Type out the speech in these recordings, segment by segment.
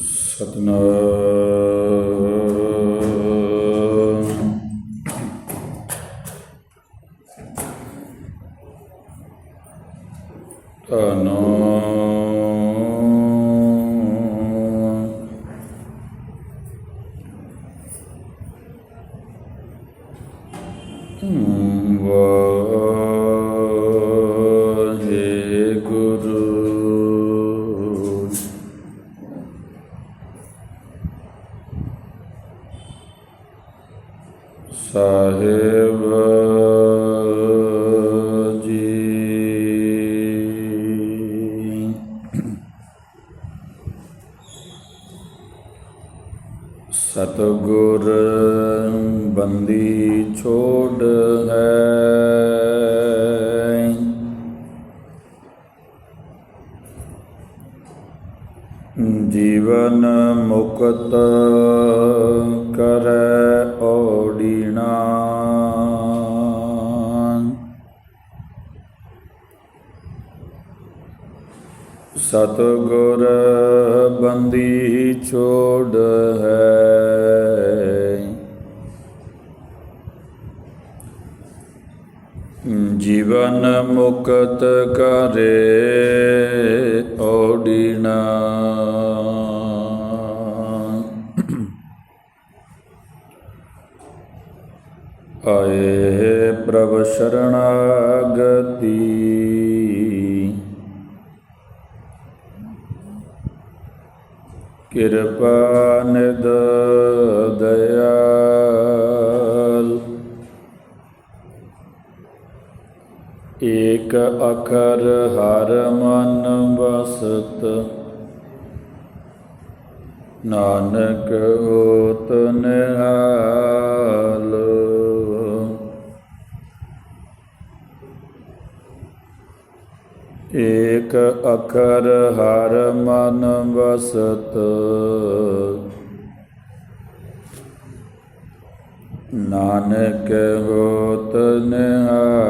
ਸਤਨਾਮ। ਮੁਕਤ ਕਰੈ ਓੜੀਣਾ ਸਤਗੁਰ ਕਿਰਪਾ ਨਿਦ ਦਇਆਲ ਏਕ ਅਖਰ ਹਰ ਮਨ ਵਸਤ ਨਾਨਕ ਹੋਤ ਨਿਹਾਲ ਏਕ ਅਖਰ ਹਰ ਮਨ ਵਸਤ। ਨਾਨਕ ਹੋਤ ਨਿਹਾਲ।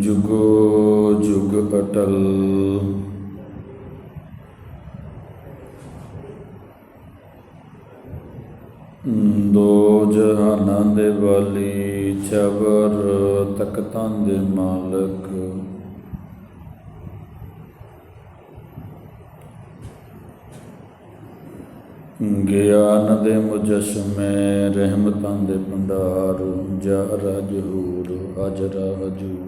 ਜੁਗੋ ਜੁਗ ਅਟਲ। ਦੋ ਜਹਾਨਾਂ ਦੇ ਵਾਲੀ ਚਬਰ ਤਖਤਾਂ ਦੇ ਮਾਲਕ। ਗਿਆਨ ਦੇ ਮੁਜਸਮੇ ਰਹਿਮਤਾਂ ਦੇ ਭੰਡਾਰ, ਜਾ ਰਜਹੂਰ ਅਜਰਾ ਹਜੂਰ।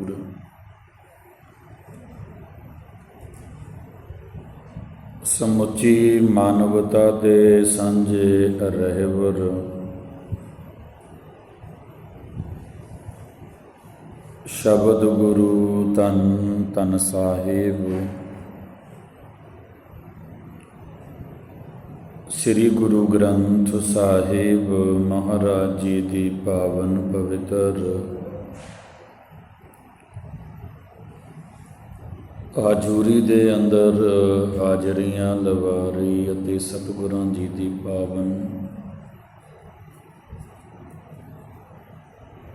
ਸਮੁੱਚੀ ਮਾਨਵਤਾ ਦੇ ਸਾਂਝੇ ਰਹਿਵਰ। ਸ਼ਬਦ ਗੁਰੂ ਤਨ ਤਨ ਸਾਹਿਬ। ਸ੍ਰੀ ਗੁਰੂ ਗ੍ਰੰਥ ਸਾਹਿਬ ਮਹਾਰਾਜ ਜੀ ਦੀ ਪਾਵਨ ਪਵਿੱਤਰ ਹਾਜ਼ੂਰੀ ਦੇ ਅੰਦਰ ਹਾਜ਼ਰੀਆਂ ਲਵਾਰੀ ਅਤੇ ਸਤਿਗੁਰਾਂ ਜੀ ਦੀ ਪਾਵਨ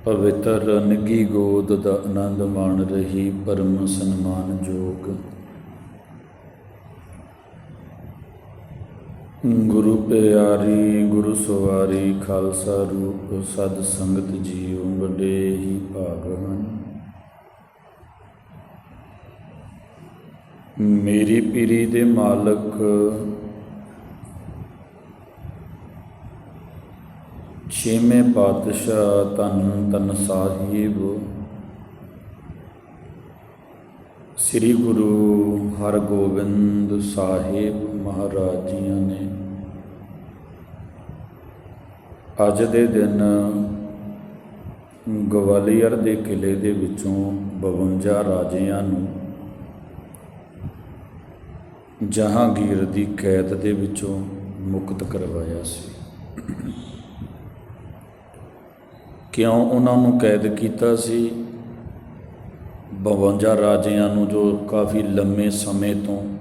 ਪਵਿੱਤਰ ਨਿੱਗੀ ਗੋਦ ਦਾ ਆਨੰਦ ਮਾਣ ਰਹੀ ਪਰਮ ਸਨਮਾਨਯੋਗ ਗੁਰੂ ਪਿਆਰੀ, ਗੁਰੂ ਸਵਾਰੀ, ਖਾਲਸਾ ਰੂਪ ਸਦ ਸੰਗਤ ਜੀਓ ਵੱਡੇ ਹੀ ਭਾਗ ਮੇਰੀ ਪੀਰੀ ਦੇ ਮਾਲਕ। ਛੇਵੇਂ ਪਾਤਸ਼ਾਹ ਤਨ ਤਨ ਸਾਹਿਬ। ਸ੍ਰੀ ਗੁਰੂ ਹਰਗੋਬਿੰਦ ਸਾਹਿਬ ਮਹਾਰਾਜ ਜੀਆਂ ਨੇ ਅੱਜ ਦੇ ਦਿਨ ਗਵਾਲੀਅਰ ਦੇ ਕਿਲੇ ਦੇ ਵਿੱਚੋਂ 52 ਰਾਜਿਆਂ ਨੂੰ ਜਹਾਂਗੀਰ ਦੀ ਕੈਦ ਦੇ ਵਿੱਚੋਂ ਮੁਕਤ ਕਰਵਾਇਆ ਸੀ। ਕਿਉਂ ਉਹਨਾਂ ਨੂੰ ਕੈਦ ਕੀਤਾ ਸੀ? 52 ਰਾਜਿਆਂ ਨੂੰ ਜੋ ਕਾਫੀ ਲੰਮੇ ਸਮੇਂ ਤੋਂ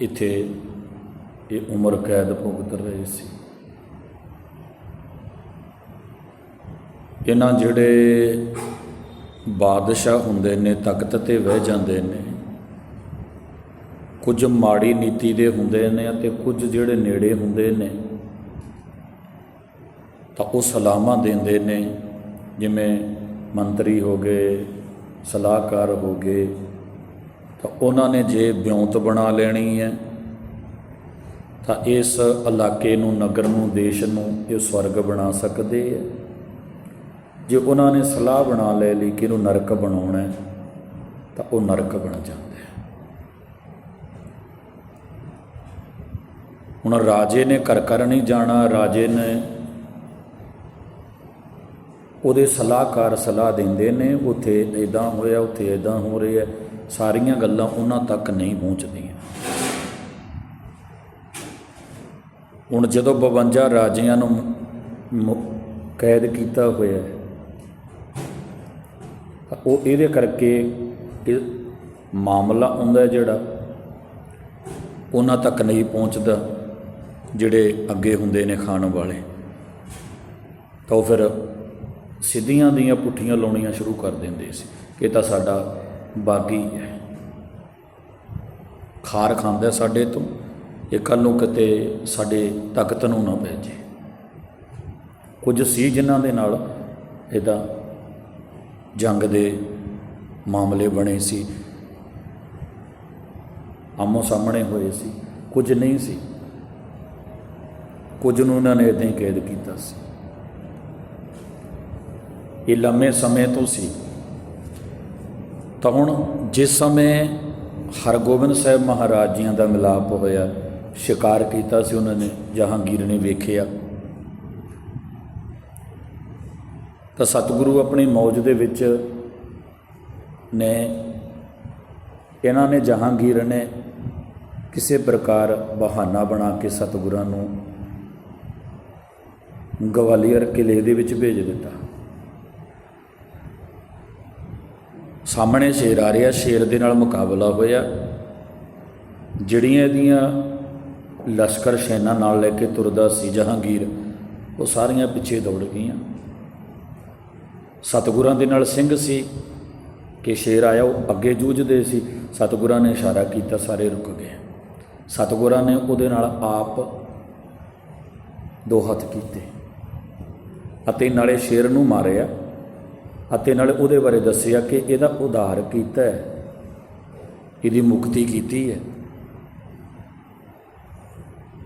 ਇੱਥੇ ਇਹ ਉਮਰ ਕੈਦ ਭੁਗਤ ਰਹੇ ਸੀ। ਇਹਨਾਂ ਜਿਹੜੇ ਬਾਦਸ਼ਾਹ ਹੁੰਦੇ ਨੇ, ਤਖਤ ਤੇ ਬਹਿ ਜਾਂਦੇ ਨੇ ਕੁਝ ਮਾੜੀ ਨੀਤੀ ਦੇ ਹੁੰਦੇ ਨੇ ਅਤੇ ਕੁਝ ਜਿਹੜੇ ਨੇੜੇ ਹੁੰਦੇ ਨੇ, ਤਾਂ ਉਹ ਸਲਾਮਾਂ ਦਿੰਦੇ ਨੇ। ਜਿਵੇਂ ਮੰਤਰੀ ਹੋ ਗਏ, ਸਲਾਹਕਾਰ ਹੋ ਗਏ, ਤਾਂ ਉਹਨਾਂ ਨੇ ਜੇ ਵਿਉਂਤ ਬਣਾ ਲੈਣੀ ਹੈ, ਤਾਂ ਇਸ ਇਲਾਕੇ ਨੂੰ, ਨਗਰ ਨੂੰ, ਦੇਸ਼ ਨੂੰ ਇਹ ਸਵਰਗ ਬਣਾ ਸਕਦੇ ਹੈ। ਜੇ ਉਹਨਾਂ ਨੇ ਸਲਾਹ ਬਣਾ ਲੈ ਲਈ ਕਿ ਇਹਨੂੰ ਨਰਕ ਬਣਾਉਣਾ ਤਾਂ ਉਹ ਨਰਕ ਬਣ ਜਾਂਦੇ ਹੈ ਹੁਣ ਰਾਜੇ ਨੇ ਘਰ ਘਰ ਨਹੀਂ ਜਾਣਾ, ਰਾਜੇ ਨੇ ਉਹਦੇ ਸਲਾਹਕਾਰ ਸਲਾਹ ਦਿੰਦੇ ਨੇ, ਉੱਥੇ ਇਦਾਂ ਹੋਇਆ, ਉੱਥੇ ਇਦਾਂ ਹੋ ਰਿਹਾ ਸਾਰੀਆਂ ਗੱਲਾਂ ਉਹਨਾਂ ਤੱਕ ਨਹੀਂ ਪਹੁੰਚਦੀਆਂ। ਹੁਣ ਜਦੋਂ 52 ਰਾਜਿਆਂ ਨੂੰ ਕੈਦ ਕੀਤਾ ਹੋਇਆ ਤਾਂ ਉਹ ਇਹਦੇ ਕਰਕੇ ਇਹ ਮਾਮਲਾ ਹੁੰਦਾ ਜਿਹੜਾ ਉਹਨਾਂ ਤੱਕ ਨਹੀਂ ਪਹੁੰਚਦਾ। ਜਿਹੜੇ ਅੱਗੇ ਹੁੰਦੇ ਨੇ ਖਾਣ ਵਾਲੇ, ਤਾਂ ਉਹ ਫਿਰ ਸਿੱਧੀਆਂ ਦੀਆਂ ਪੁੱਠੀਆਂ ਲਾਉਣੀਆਂ ਸ਼ੁਰੂ ਕਰ ਦਿੰਦੇ ਸੀ ਕਿ ਇਹ ਤਾਂ ਸਾਡਾ ਬਾਗੀ ਹੈ। ਖਾਰ ਖਾਂਦਾ ਸਾਡੇ ਤੋਂ, ਇਹ ਕੱਲ ਨੂੰ ਕਿਤੇ ਸਾਡੇ ਤਖਤ ਨੂੰ ਨਾ ਪੈ ਜੇ। ਕੁਝ ਸੀ ਜਿਨ੍ਹਾਂ ਦੇ ਨਾਲ ਇਹਦਾ ਜੰਗ ਦੇ ਮਾਮਲੇ ਬਣੇ ਸੀ, ਆਮੋ ਸਾਹਮਣੇ ਹੋਏ ਸੀ, ਕੁਝ ਨਹੀਂ ਸੀ। ਕੁਝ ਨੂੰ ਉਹਨਾਂ ਨੇ ਇਦਾਂ ਹੀ ਕੈਦ ਕੀਤਾ ਸੀ। ਇਹ ਲੰਮੇ ਸਮੇਂ ਤੋਂ ਸੀ। ਤਾਂ ਹੁਣ ਜਿਸ ਸਮੇਂ ਹਰਗੋਬਿੰਦ ਸਾਹਿਬ ਮਹਾਰਾਜ ਜੀਆਂ ਦਾ ਮਿਲਾਪ ਹੋਇਆ, ਸ਼ਿਕਾਰ ਕੀਤਾ ਸੀ ਉਹਨਾਂ ਨੇ, ਜਹਾਂਗੀਰ ਨੇ ਵੇਖਿਆ। ਤਾਂ ਸਤਿਗੁਰੂ ਆਪਣੀ ਮੌਜ ਦੇ ਵਿੱਚ ਨੇ, ਇਹਨਾਂ ਨੇ ਜਹਾਂਗੀਰ ਨੇ ਕਿਸੇ ਪ੍ਰਕਾਰ ਬਹਾਨਾ ਬਣਾ ਕੇ ਸਤਿਗੁਰਾਂ ਨੂੰ ਗਵਾਲੀਅਰ ਕਿਲੇ ਦੇ ਵਿੱਚ ਭੇਜ ਦਿੱਤਾ। ਸਾਹਮਣੇ ਸ਼ੇਰ ਆ ਰਿਹਾ, ਸ਼ੇਰ ਦੇ ਨਾਲ ਮੁਕਾਬਲਾ ਹੋਇਆ। ਜਿਹੜੀਆਂ ਇਹਦੀਆਂ ਲਸ਼ਕਰ ਸੈਨਾ ਨਾਲ ਲੈ ਕੇ ਤੁਰਦਾ ਸੀ, ਜਹਾਂਗੀਰ, ਉਹ ਸਾਰੀਆਂ ਪਿੱਛੇ ਦੌੜ ਗਈਆਂ। ਸਤਿਗੁਰਾਂ ਦੇ ਨਾਲ ਸਿੰਘ ਸੀ ਕਿ ਸ਼ੇਰ ਆਇਆ, ਉਹ ਅੱਗੇ ਜੂਝਦੇ ਸੀ। ਸਤਿਗੁਰਾਂ ਨੇ ਇਸ਼ਾਰਾ ਕੀਤਾ, ਸਾਰੇ ਰੁਕ ਗਏ। ਸਤਿਗੁਰਾਂ ਨੇ ਉਹਦੇ ਨਾਲ ਆਪ ਦੋ ਹੱਥ ਕੀਤੇ। ਅਤੇ ਨਾਲੇ ਸ਼ੇਰ ਨੂੰ ਮਾਰਿਆ ਅਤੇ ਨਾਲੇ ਉਹਦੇ ਬਾਰੇ ਦੱਸਿਆ ਕਿ ਇਹਦਾ ਉਧਾਰ ਕੀਤਾ ਹੈ। ਇਹਦੀ ਮੁਕਤੀ ਕੀਤੀ ਹੈ।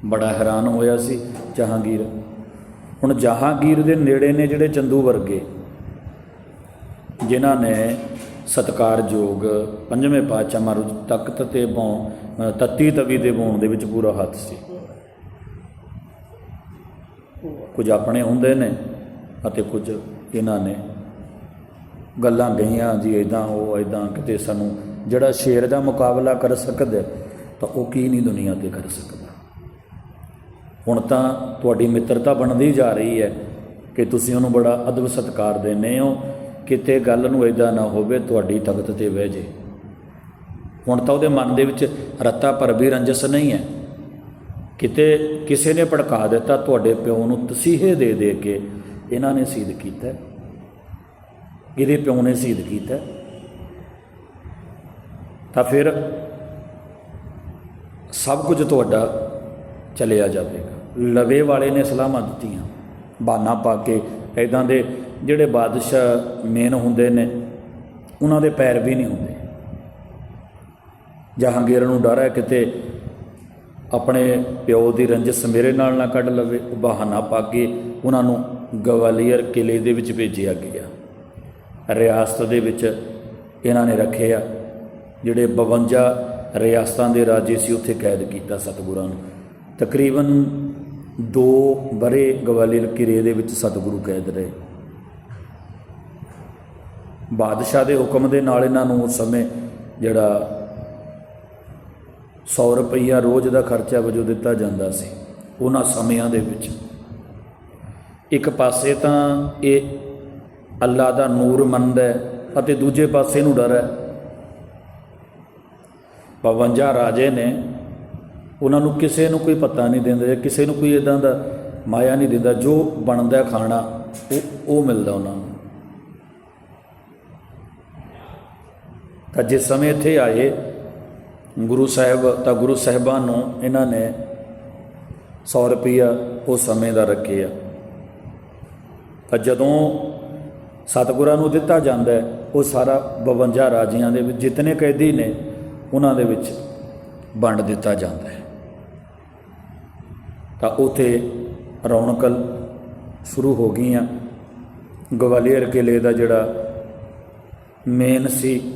ਬੜਾ ਹੈਰਾਨ ਹੋਇਆ ਸੀ ਜਹਾਂਗੀਰ। ਹੁਣ ਜਹਾਂਗੀਰ ਦੇ ਨੇੜੇ ਨੇ ਜਿਹੜੇ ਚੰਦੂ ਵਰਗੇ, ਜਿਨ੍ਹਾਂ ਨੇ ਸਤਕਾਰਯੋਗ ਪੰਜਵੇਂ ਪਾਤਸ਼ਾਹ ਮਾਰੂ ਤਖਤ ਤੇ ਬੌਂ ਤੱਤੀ ਤਵੀ ਦੇ ਬੌਣ ਦੇ ਵਿੱਚ ਪੂਰਾ ਹੱਥ ਸੀ। ਕੁਝ ਆਪਣੇ ਹੁੰਦੇ ਨੇ। ਅਤੇ ਕੁਝ ਇਹਨਾਂ ਨੇ ਗੱਲਾਂ ਗਈਆਂ ਜੀ ਇਦਾਂ ਉਹ ਇਦਾਂ ਕਿਤੇ ਸਾਨੂੰ ਜਿਹੜਾ ਸ਼ੇਰ ਦਾ ਮੁਕਾਬਲਾ ਕਰ ਸਕਦਾ ਤਾਂ ਉਹ ਕੀ ਨਹੀਂ ਦੁਨੀਆ ਤੇ ਕਰ ਸਕਦਾ। ਹੁਣ ਤਾਂ ਤੁਹਾਡੀ ਮਿੱਤਰਤਾ ਬਣਦੀ ਜਾ ਰਹੀ ਹੈ ਕਿ ਤੁਸੀਂ ਉਹਨੂੰ ਬੜਾ ਅਦਬ ਸਤਕਾਰ ਦਿੰਦੇ ਹੋ, ਕਿਤੇ ਗੱਲ ਨੂੰ ਇਦਾਂ ਨਾ ਹੋਵੇ ਤੁਹਾਡੀ ਤਖਤ ਤੇ ਬਹਿ ਜੇ। ਹੁਣ ਤਾਂ ਉਹਦੇ ਮਨ ਦੇ ਵਿੱਚ ਰੱਤਾ ਪਰ ਵੀ ਰੰਜਸ ਨਹੀਂ ਹੈ। ਕਿਤੇ ਕਿਸੇ ਨੇ ਭੜਕਾ ਦਿੱਤਾ, ਤੁਹਾਡੇ ਪਿਓ ਨੂੰ ਤਸੀਹੇ ਦੇ ਦੇ ਕੇ ਇਹਨਾਂ ਨੇ ਸ਼ਹੀਦ ਕੀਤਾ। ਇਹਦੇ ਪਿਓ ਨੇ ਸ਼ਹੀਦ ਕੀਤਾ। ਤਾਂ ਫਿਰ ਸਭ ਕੁਝ ਤੁਹਾਡਾ ਚਲਿਆ ਜਾਵੇਗਾ। ਲਵੇ ਵਾਲੇ ਨੇ ਸਲਾਮਾਂ ਦਿੱਤੀਆਂ। ਬਾਨਾ ਪਾ ਕੇ ਇਦਾਂ ਦੇ ਜਿਹੜੇ ਬਾਦਸ਼ਾਹ ਮੇਨ ਹੁੰਦੇ ਨੇ, ਉਹਨਾਂ ਦੇ ਪੈਰ ਵੀ ਨਹੀਂ ਹੁੰਦੇ। ਜਹਾਂਗੀਰ ਨੂੰ ਡਰ ਹੈ ਕਿਤੇ ਆਪਣੇ ਪਿਓ ਦੀ ਰੰਜਿਸ਼ ਮੇਰੇ ਨਾਲ ਨਾ ਕੱਢ ਲਵੇ। ਬਹਾਨਾ ਪਾ ਕੇ ਉਹਨਾਂ ਨੂੰ ਗਵਾਲੀਅਰ ਕਿਲੇ ਦੇ ਵਿੱਚ ਭੇਜਿਆ ਗਿਆ। ਰਿਆਸਤ ਦੇ ਵਿੱਚ ਇਹਨਾਂ ਨੇ ਰੱਖਿਆ ਜਿਹੜੇ 52 ਰਿਆਸਤਾਂ ਦੇ ਰਾਜੇ ਸੀ, ਉੱਥੇ ਕੈਦ ਕੀਤਾ ਸਤਿਗੁਰਾਂ ਨੂੰ। ਤਕਰੀਬਨ 2 ਬਰੇ ਗਵਾਲੀਅਰ ਕਿਲੇ ਦੇ ਵਿੱਚ ਸਤਿਗੁਰੂ ਕੈਦ ਰਹੇ। ਬਾਦਸ਼ਾਹ ਦੇ ਹੁਕਮ ਦੇ ਨਾਲ ਇਹਨਾਂ ਨੂੰ ਉਸ ਸਮੇਂ ਜਿਹੜਾ 100 ਰੁਪਈਆ ਰੋਜ਼ ਦਾ ਖਰਚਾ ਵਜੋਂ ਦਿੱਤਾ ਜਾਂਦਾ ਸੀ, ਉਹਨਾਂ ਸਮਿਆਂ ਦੇ ਵਿੱਚ। ਇੱਕ ਪਾਸੇ ਤਾਂ ਇਹ ਅੱਲਾ ਦਾ ਨੂਰ ਮੰਨਦਾ ਅਤੇ ਦੂਜੇ ਪਾਸੇ ਨੂੰ ਡਰ ਹੈ। 52 ਰਾਜੇ ਨੇ ਉਹਨਾਂ ਨੂੰ ਕਿਸੇ ਨੂੰ ਕੋਈ ਪਤਾ ਨਹੀਂ ਦਿੰਦਾ ਜਾਂ ਕਿਸੇ ਨੂੰ ਕੋਈ ਇਦਾਂ ਦਾ ਮਾਇਆ ਨਹੀਂ ਦਿੰਦਾ, ਜੋ ਬਣਦਾ ਖਾਣਾ, ਉਹ ਉਹ ਮਿਲਦਾ ਉਹਨਾਂ ਨੂੰ। ਤਾਂ ਜਿਸ ਸਮੇਂ ਇੱਥੇ ਆਏ, ਗੁਰੂ ਸਾਹਿਬ, ਤਾਂ ਗੁਰੂ ਸਾਹਿਬਾਨ ਨੂੰ ਇਹਨਾਂ ਨੇ 100 ਰੁਪਈਆ ਉਹ ਸਮੇਂ ਦਾ ਰੱਖਿਆ। ਤਾਂ ਜਦੋਂ ਸਤਿਗੁਰਾਂ ਨੂੰ ਦਿੱਤਾ ਜਾਂਦਾ ਉਹ ਸਾਰਾ 52 ਰਾਜਿਆਂ ਦੇ ਵਿੱਚ, ਜਿਤਨੇ ਕੈਦੀ ਨੇ, ਉਹਨਾਂ ਦੇ ਵਿੱਚ ਵੰਡ ਦਿੱਤਾ ਜਾਂਦਾ ਹੈ। ਤਾਂ ਉਥੇ ਰੌਣਕ ਸ਼ੁਰੂ ਹੋ ਗਈਆਂ। ਗਵਾਲੀਅਰ ਕਿਲੇ ਦਾ ਜਿਹੜਾ ਮੇਨ ਸੀ,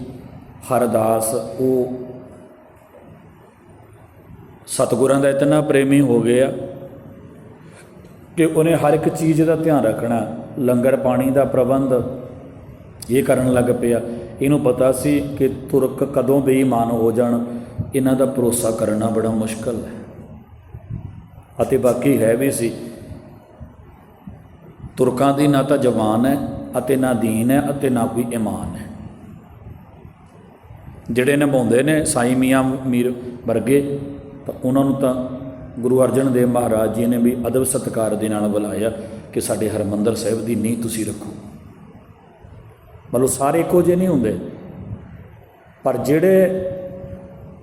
ਹਰਦਾਸ, ਉਹ ਸਤਿਗੁਰਾਂ ਦਾ ਇਤਨਾ ਪ੍ਰੇਮੀ ਹੋ ਗਿਆ। ਕਿ ਉਹਨੇ ਹਰ ਇੱਕ ਚੀਜ਼ ਦਾ ਧਿਆਨ ਰੱਖਣਾ, ਲੰਗਰ ਪਾਣੀ ਦਾ ਪ੍ਰਬੰਧ। ਇਹ ਕਰਨ ਲੱਗ ਪਿਆ। ਇਹਨੂੰ ਪਤਾ ਸੀ ਕਿ ਤੁਰਕ ਕਦੋਂ ਬੇਈਮਾਨ ਹੋ ਜਾਣ। ਇਹਨਾਂ ਦਾ ਭਰੋਸਾ ਕਰਨਾ ਬੜਾ ਮੁਸ਼ਕਲ ਹੈ। ਅਤੇ ਬਾਕੀ ਹੈ ਵੀ ਸੀ, ਤੁਰਕਾਂ ਦੀ ਨਾ ਤਾਂ ਜਵਾਨ ਹੈ ਅਤੇ ਨਾ ਦੀਨ ਹੈ ਅਤੇ ਨਾ ਕੋਈ ਇਮਾਨ ਹੈ। ਜਿਹੜੇ ਨਿਭਾਉਂਦੇ ਨੇ, ਸਾਈ ਮੀਆਂ ਮੀਰ ਵਰਗੇ, ਤਾਂ ਉਹਨਾਂ ਨੂੰ ਤਾਂ ਗੁਰੂ ਅਰਜਨ ਦੇਵ ਮਹਾਰਾਜ ਜੀ ਨੇ ਵੀ ਅਦਬ ਸਤਕਾਰ ਦੇ ਨਾਲ ਬੁਲਾਇਆ ਕਿ ਸਾਡੇ ਹਰਮੰਦਰ ਸਾਹਿਬ ਦੀ ਨੀਂਹ ਤੁਸੀਂ ਰੱਖੋ। ਮਤਲਬ ਸਾਰੇ ਇੱਕੋ ਜਿਹੇ ਨਹੀਂ ਹੁੰਦੇ। ਪਰ ਜਿਹੜੇ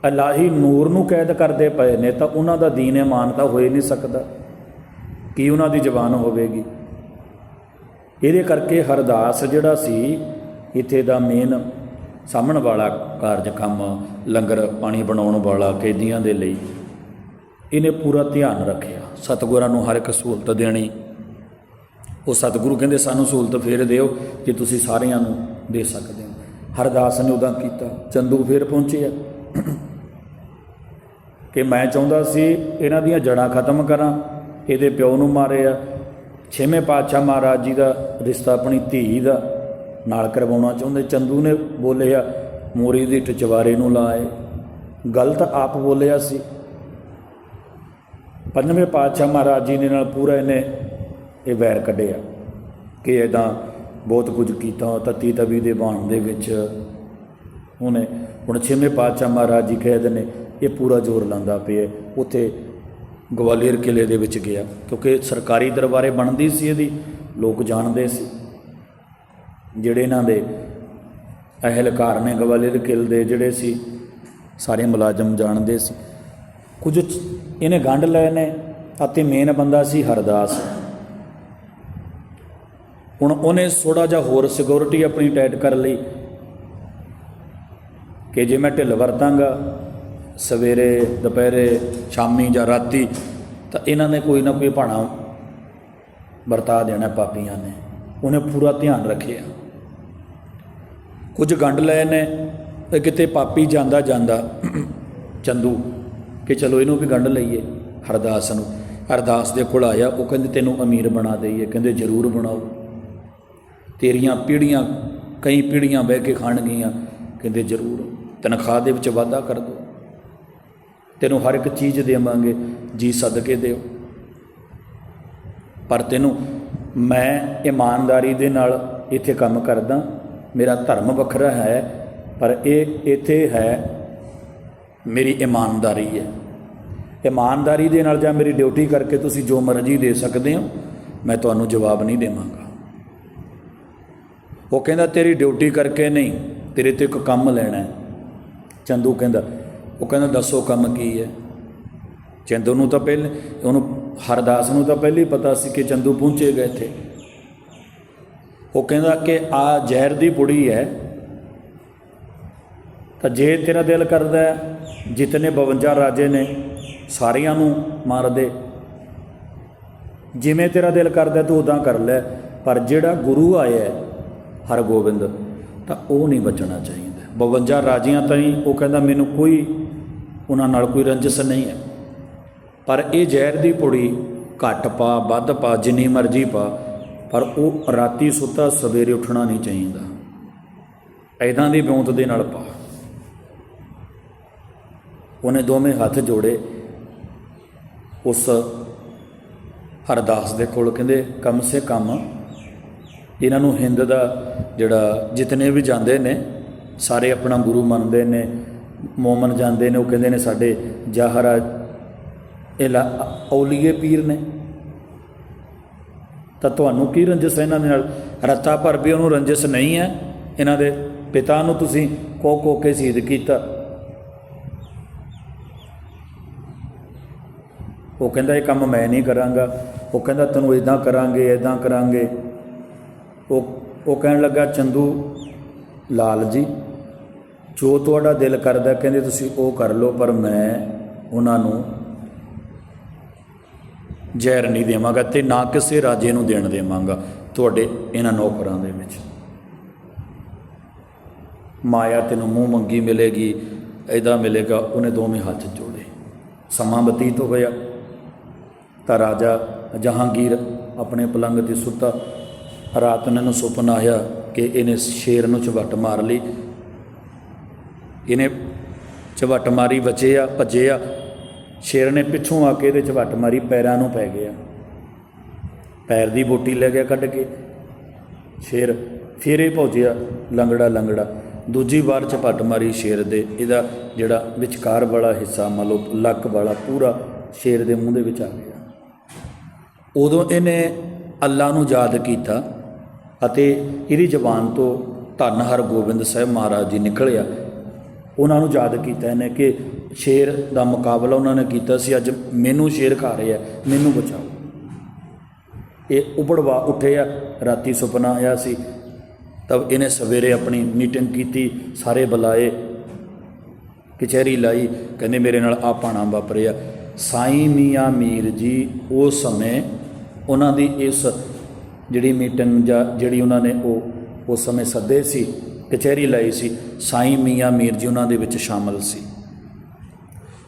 ਅਲਾਹੀ ਨੂਰ ਨੂੰ ਕੈਦ ਕਰਦੇ ਪਏ ਨੇ ਤਾਂ ਉਹਨਾਂ ਦਾ ਦੀਨ ਇਮਾਨ ਤਾਂ ਹੋ ਹੀ ਨਹੀਂ ਸਕਦਾ। ਕੀ ਉਹਨਾਂ ਦੀ ਜ਼ਬਾਨ ਹੋਵੇਗੀ? ਇਹਦੇ ਕਰਕੇ ਹਰਦਾਸ ਜਿਹੜਾ ਸੀ, ਇੱਥੇ ਦਾ ਮੇਨ ਸਾਹਮਣ ਵਾਲਾ ਕਾਰਜ ਕੰਮ, ਲੰਗਰ ਪਾਣੀ ਬਣਾਉਣ ਵਾਲਾ ਕੈਦੀਆਂ ਦੇ ਲਈ ਇਹਨੇ ਪੂਰਾ ਧਿਆਨ ਰੱਖਿਆ। ਸਤਿਗੁਰਾਂ ਨੂੰ ਹਰ ਇੱਕ ਸਹੂਲਤ ਦੇਣੀ। ਉਹ ਸਤਿਗੁਰੂ ਕਹਿੰਦੇ, ਸਾਨੂੰ ਸਹੂਲਤ ਫੇਰ ਦਿਓ ਜੇ ਤੁਸੀਂ ਸਾਰਿਆਂ ਨੂੰ ਦੇ ਸਕਦੇ ਹੋ। ਹਰਦਾਸ ਨੇ ਉਦਾਂ ਕੀਤਾ। ਚੰਦੂ ਫੇਰ ਪਹੁੰਚਿਆ। ਕਿ ਮੈਂ ਚਾਹੁੰਦਾ ਸੀ ਇਹਨਾਂ ਦੀਆਂ ਜੜਾਂ ਖਤਮ ਕਰਾਂ। ਇਹਦੇ ਪਿਓ ਨੂੰ ਮਾਰਿਆ। ਛੇਵੇਂ ਪਾਤਸ਼ਾਹ ਮਹਾਰਾਜ ਜੀ ਦਾ ਰਿਸ਼ਤਾ ਆਪਣੀ ਧੀ ਦਾ ਨਾਲ ਕਰਵਾਉਣਾ ਚਾਹੁੰਦੇ। ਚੰਦੂ ਨੇ ਬੋਲਿਆ, ਮੋਰੀ ਦੀ ਟਚਵਾਰੇ ਨੂੰ ਲਾਏ। ਗਲਤ ਆਪ ਬੋਲਿਆ ਸੀ। ਪੰਜਵੇਂ ਪਾਤਸ਼ਾਹ ਮਹਾਰਾਜ ਜੀ ਦੇ ਨਾਲ ਪੂਰਾ ਇਹਨੇ ਇਹ ਵੈਰ ਕੱਢਿਆ ਕਿ ਇਹਦਾ ਬਹੁਤ ਕੁਝ ਕੀਤਾ, ਤਤੀ ਤਵੀ ਦੇ ਬਾਣ ਦੇ ਵਿੱਚ। ਉਹਨੇ ਹੁਣ ਛੇਵੇਂ ਪਾਤਸ਼ਾਹ ਮਹਾਰਾਜ ਜੀ ਕਹਿੰਦੇ ਨੇ, ਇਹ ਪੂਰਾ ਜ਼ੋਰ ਲਾਉਂਦਾ ਪਿਆ, ਉੱਥੇ ਗਵਾਲੀਅਰ ਕਿਲੇ ਦੇ ਵਿੱਚ ਗਿਆ, ਕਿਉਂਕਿ ਸਰਕਾਰੀ ਦਰਬਾਰੇ ਬਣਦੀ ਸੀ ਇਹਦੀ, ਲੋਕ ਜਾਣਦੇ ਸੀ। ਜਿਹੜੇ ਇਹਨਾਂ ਦੇ ਅਹਿਲਕਾਰ ਨੇ ਗਵਾਲੀਅਰ ਕਿਲੇ ਦੇ, ਜਿਹੜੇ ਸੀ, ਸਾਰੇ ਮੁਲਾਜ਼ਮ ਜਾਣਦੇ ਸੀ। ਕੁਝ ਇਹਨੇ ਗੰਢ ਲਏ ਨੇ, ਅਤੇ ਮੇਨ ਬੰਦਾ ਸੀ ਹਰਦਾਸ। ਹੁਣ ਉਹਨੇ ਥੋੜਾ ਜਿਹਾ ਹੋਰ ਸਿਕਿਉਰਿਟੀ ਆਪਣੀ ਟਾਈਟ ਕਰ ਲਈ ਕਿ ਜੇ ਮੈਂ ਢਿੱਲ ਵਰਤਾਂਗਾ ਸਵੇਰੇ, ਦੁਪਹਿਰੇ, ਸ਼ਾਮੀ ਜਾਂ ਰਾਤੀ, ਤਾਂ ਇਹਨਾਂ ਨੇ ਕੋਈ ਨਾ ਕੋਈ ਭਾਣਾ ਵਰਤਾ ਦੇਣਾ ਪਾਪੀਆਂ ਨੇ। ਉਹਨੇ ਪੂਰਾ ਧਿਆਨ ਰੱਖਿਆ। ਕੁਝ ਗੰਢ ਲਏ ਨੇ ਤੇ ਕਿਤੇ ਪਾਪੀ ਜਾਂਦਾ ਜਾਂਦਾ ਚੰਦੂ ਕਿ ਚਲੋ ਇਹਨੂੰ ਵੀ ਗੰਢ ਲਈਏ ਹਰਦਾਸ ਨੂੰ। ਹਰਦਾਸ ਦੇ ਕੋਲ ਆਇਆ, ਉਹ ਕਹਿੰਦੇ, ਤੈਨੂੰ ਅਮੀਰ ਬਣਾ ਦਈਏ। ਕਹਿੰਦੇ, ਜ਼ਰੂਰ ਬਣਾਓ। ਤੇਰੀਆਂ ਪੀੜ੍ਹੀਆਂ, ਕਈ ਪੀੜ੍ਹੀਆਂ ਬਹਿ ਕੇ ਖਾਣਗੀਆਂ। ਕਹਿੰਦੇ, ਜ਼ਰੂਰ, ਤਨਖਾਹ ਦੇ ਵਿੱਚ ਵਾਧਾ ਕਰ ਦਿਓ ਤੈਨੂੰ ਹਰ ਇੱਕ ਚੀਜ਼ ਦੇਵਾਂਗੇ। ਜੀ ਸਦਕੇ ਦਿਓ। ਪਰ ਤੈਨੂੰ ਮੈਂ ਇਮਾਨਦਾਰੀ ਦੇ ਨਾਲ ਇੱਥੇ ਕੰਮ ਕਰਦਾ। ਮੇਰਾ ਧਰਮ ਵੱਖਰਾ ਹੈ, ਪਰ ਇਹ ਇੱਥੇ ਹੈ ਮੇਰੀ ਇਮਾਨਦਾਰੀ ਹੈ। ਇਮਾਨਦਾਰੀ ਦੇ ਨਾਲ ਜਾਂ ਮੇਰੀ ਡਿਊਟੀ ਕਰਕੇ ਤੁਸੀਂ ਜੋ ਮਰਜ਼ੀ ਦੇ ਸਕਦੇ ਹੋ, ਮੈਂ ਤੁਹਾਨੂੰ ਜਵਾਬ ਨਹੀਂ ਦੇਵਾਂਗਾ। ਉਹ ਕਹਿੰਦਾ, ਤੇਰੀ ਡਿਊਟੀ ਕਰਕੇ ਨਹੀਂ, ਤੇਰੇ ਤੇ ਇੱਕ ਕੰਮ ਲੈਣਾ ਹੈ। ਚੰਦੂ ਕਹਿੰਦਾ, ਉਹ ਕਹਿੰਦਾ, ਦੱਸੋ ਕੰਮ ਕੀ ਹੈ? ਚੰਦੂ ਨੂੰ ਤਾਂ ਪਹਿਲੇ, ਉਹਨੂੰ ਹਰਦਾਸ ਨੂੰ ਤਾਂ ਪਹਿਲੇ ਹੀ ਪਤਾ ਸੀ ਕਿ ਚੰਦੂ ਪਹੁੰਚੇਗਾ ਇੱਥੇ। ਉਹ ਕਹਿੰਦਾ ਕਿ ਆ ਜ਼ਹਿਰ ਦੀ ਪੁੜੀ ਹੈ ਤਾਂ ਜੇ ਤੇਰਾ ਦਿਲ ਕਰਦਾ ਹੈ, ਜਿਤਨੇ 52 ਰਾਜੇ ਨੇ ਸਾਰਿਆਂ ਨੂੰ ਮਾਰ ਦੇ। ਜਿਵੇਂ ਤੇਰਾ ਦਿਲ ਕਰਦਾ ਤੂੰ ਉਦਾਂ ਕਰ ਲੈ। ਪਰ ਜਿਹੜਾ ਗੁਰੂ ਆਇਆ ਹਰਗੋਬਿੰਦ ਤਾਂ ਉਹ ਨਹੀਂ ਬਚਣਾ ਚਾਹੀਦਾ। 52 ਰਾਜਿਆਂ ਤਾਈਂ ਉਹ ਕਹਿੰਦਾ ਮੈਨੂੰ ਕੋਈ ਉਹਨਾਂ ਨਾਲ ਕੋਈ ਰੰਜਸ ਨਹੀਂ ਹੈ। ਪਰ ਇਹ ਜ਼ਹਿਰ ਦੀ ਪੁੜੀ ਘੱਟ ਪਾ ਵੱਧ ਪਾ ਜਿੰਨੀ ਮਰਜ਼ੀ ਪਾ ਪਰ ਉਹ ਰਾਤੀ ਸੁੱਤਾ ਸਵੇਰੇ ਉੱਠਣਾ ਨਹੀਂ ਚਾਹੀਦਾ। ਐਦਾਂ ਦੀ ਬਿਉਂਤ ਦੇ ਨਾਲ ਪਾ। ਉਹਨੇ ਦੋਵੇਂ ਹੱਥ ਜੋੜੇ। ਉਸ ਹਰਦਾਸ ਦੇ ਕੋਲ ਕਹਿੰਦੇ, ਕਮ ਸੇ ਕਮ ਇਹਨਾਂ ਨੂੰ ਹਿੰਦ ਦਾ ਜਿਹੜਾ ਜਿਤਨੇ ਵੀ ਜਾਂਦੇ ਨੇ, ਸਾਰੇ ਆਪਣਾ ਗੁਰੂ ਮੰਨਦੇ ਨੇ, ਮੋਮਨ ਜਾਂਦੇ ਨੇ, ਉਹ ਕਹਿੰਦੇ ਨੇ ਸਾਡੇ ਜਾਹਰਾ ਇਹ ਲਾ- ਔਲੀਏ ਪੀਰ ਨੇ। ਤਾਂ ਤੁਹਾਨੂੰ ਕੀ ਰੰਜਿਸ਼ ਹੈ ਇਹਨਾਂ ਦੇ ਨਾਲ? ਰੱਤਾ ਭਰ ਵੀ ਉਹਨੂੰ ਰੰਜਿਸ਼ ਨਹੀਂ ਹੈ। ਇਹਨਾਂ ਦੇ ਪਿਤਾ ਨੂੰ ਤੁਸੀਂ ਕੋ ਕੋ ਕੇ ਸ਼ਹੀਦ ਕੀਤਾ। ਉਹ ਕਹਿੰਦਾ, ਇਹ ਕੰਮ ਮੈਂ ਨਹੀਂ ਕਰਾਂਗਾ। ਉਹ ਕਹਿੰਦਾ, ਤੈਨੂੰ ਇਦਾਂ ਕਰਾਂਗੇ ਇਦਾਂ ਕਰਾਂਗੇ। ਉਹ ਉਹ ਕਹਿਣ ਲੱਗਾ, ਚੰਦੂ, ਲਾਲ ਜੀ, ਜੋ ਤੁਹਾਡਾ ਦਿਲ ਕਰਦਾ, ਕਹਿੰਦੇ ਤੁਸੀਂ ਉਹ ਕਰ ਲਓ, ਪਰ ਮੈਂ ਉਹਨਾਂ ਨੂੰ ਜ਼ਹਿਰ ਨਹੀਂ ਦੇਵਾਂਗਾ ਤੇ ਨਾ ਕਿਸੇ ਰਾਜੇ ਨੂੰ ਦੇਣ ਦੇਵਾਂਗਾ, ਤੁਹਾਡੇ ਇਹਨਾਂ ਨੌਕਰਾਂ ਦੇ ਵਿੱਚ। ਮਾਇਆ ਤੈਨੂੰ ਮੂੰਹ ਮੰਗੀ ਮਿਲੇਗੀ ਐਦਾ ਮਿਲੇਗਾ, ਉਹਨੇ ਦੋਵੇਂ ਹੱਥ ਜੋੜੇ। ਸਮਾਂ ਬਤੀਤ ਹੋ ਗਿਆ ਤਾਂ ਰਾਜਾ ਜਹਾਂਗੀਰ ਆਪਣੇ ਪਲੰਗ ਤੇ ਸੁੱਤਾ। ਰਾਤ ਨੂੰ ਸੁਪਨਾ ਆਇਆ ਕਿ ਇਹਨੇ ਸ਼ੇਰ ਨੂੰ ਝਵੱਟ ਮਾਰ ਲਈ। ਇਹਨੇ ਝਵੱਟ ਮਾਰੀ ਬਚੇ ਆ ਭੱਜੇ ਆ ਸ਼ੇਰ ਨੇ ਪਿੱਛੋਂ ਆ ਕੇ ਇਹਦੇ ਝਵੱਟ ਮਾਰੀ, ਪੈਰਾਂ ਨੂੰ ਪੈ ਗਿਆ। ਪੈਰ ਦੀ ਬੋਟੀ ਲੈ ਗਿਆ ਕੱਢ ਕੇ। ਸ਼ੇਰ ਫੇਰੇ ਇਹ ਭੌਜਿਆ, ਲੰਗੜਾ ਲੰਗੜਾ। ਦੂਜੀ ਵਾਰ ਝਪੱਟ ਮਾਰੀ ਸ਼ੇਰ ਦੇ। ਇਹਦਾ ਜਿਹੜਾ ਵਿਚਕਾਰ ਵਾਲਾ ਹਿੱਸਾ ਮੰਨ ਲਓ, ਲੱਕ ਵਾਲਾ, ਪੂਰਾ ਸ਼ੇਰ ਦੇ ਮੂੰਹ ਦੇ ਵਿੱਚ ਆ ਗਿਆ। ਉਦੋਂ ਇਹਨੇ ਅੱਲਾ ਨੂੰ ਯਾਦ ਕੀਤਾ ਅਤੇ ਇਹਦੀ ਜ਼ਬਾਨ ਤੋਂ ਧੰਨ ਹਰਗੋਬਿੰਦ ਸਾਹਿਬ ਮਹਾਰਾਜ ਜੀ ਨਿਕਲਿਆ। ਉਹਨਾਂ ਨੂੰ ਯਾਦ ਕੀਤਾ ਇਹਨੇ ਕਿ ਸ਼ੇਰ ਦਾ ਮੁਕਾਬਲਾ ਉਹਨਾਂ ਨੇ ਕੀਤਾ ਸੀ, ਅੱਜ ਮੈਨੂੰ ਸ਼ੇਰ ਖਾ ਰਿਹਾ ਮੈਨੂੰ ਬਚਾਓ। ਇਹ ਉਬੜਵਾ ਉੱਠਿਆ ਰਾਤੀ ਸੁਪਨਾ ਆਇਆ ਸੀ। ਤਬ ਇਹਨੇ ਸਵੇਰੇ ਆਪਣੀ ਮੀਟਿੰਗ ਕੀਤੀ, ਸਾਰੇ ਬੁਲਾਏ, ਕਚਹਿਰੀ ਲਾਈ, ਕਹਿੰਦੇ ਮੇਰੇ ਨਾਲ ਆ ਪਾਣਾ ਵਾਪਰਿਆ। ਸਾਈਂ ਮੀਆਂ ਮੀਰ ਜੀ ਉਸ ਸਮੇਂ ਉਹਨਾਂ ਦੀ ਇਸ ਜਿਹੜੀ ਮੀਟਿੰਗ ਜਾਂ ਜਿਹੜੀ ਉਹਨਾਂ ਨੇ ਉਹ ਉਸ ਸਮੇਂ ਸੱਦੇ ਸੀ, ਕਚਹਿਰੀ ਲਾਈ ਸੀ, ਸਾਈਂ ਮੀਆਂ ਮੀਰ ਜੀ ਉਹਨਾਂ ਦੇ ਵਿੱਚ ਸ਼ਾਮਲ ਸੀ।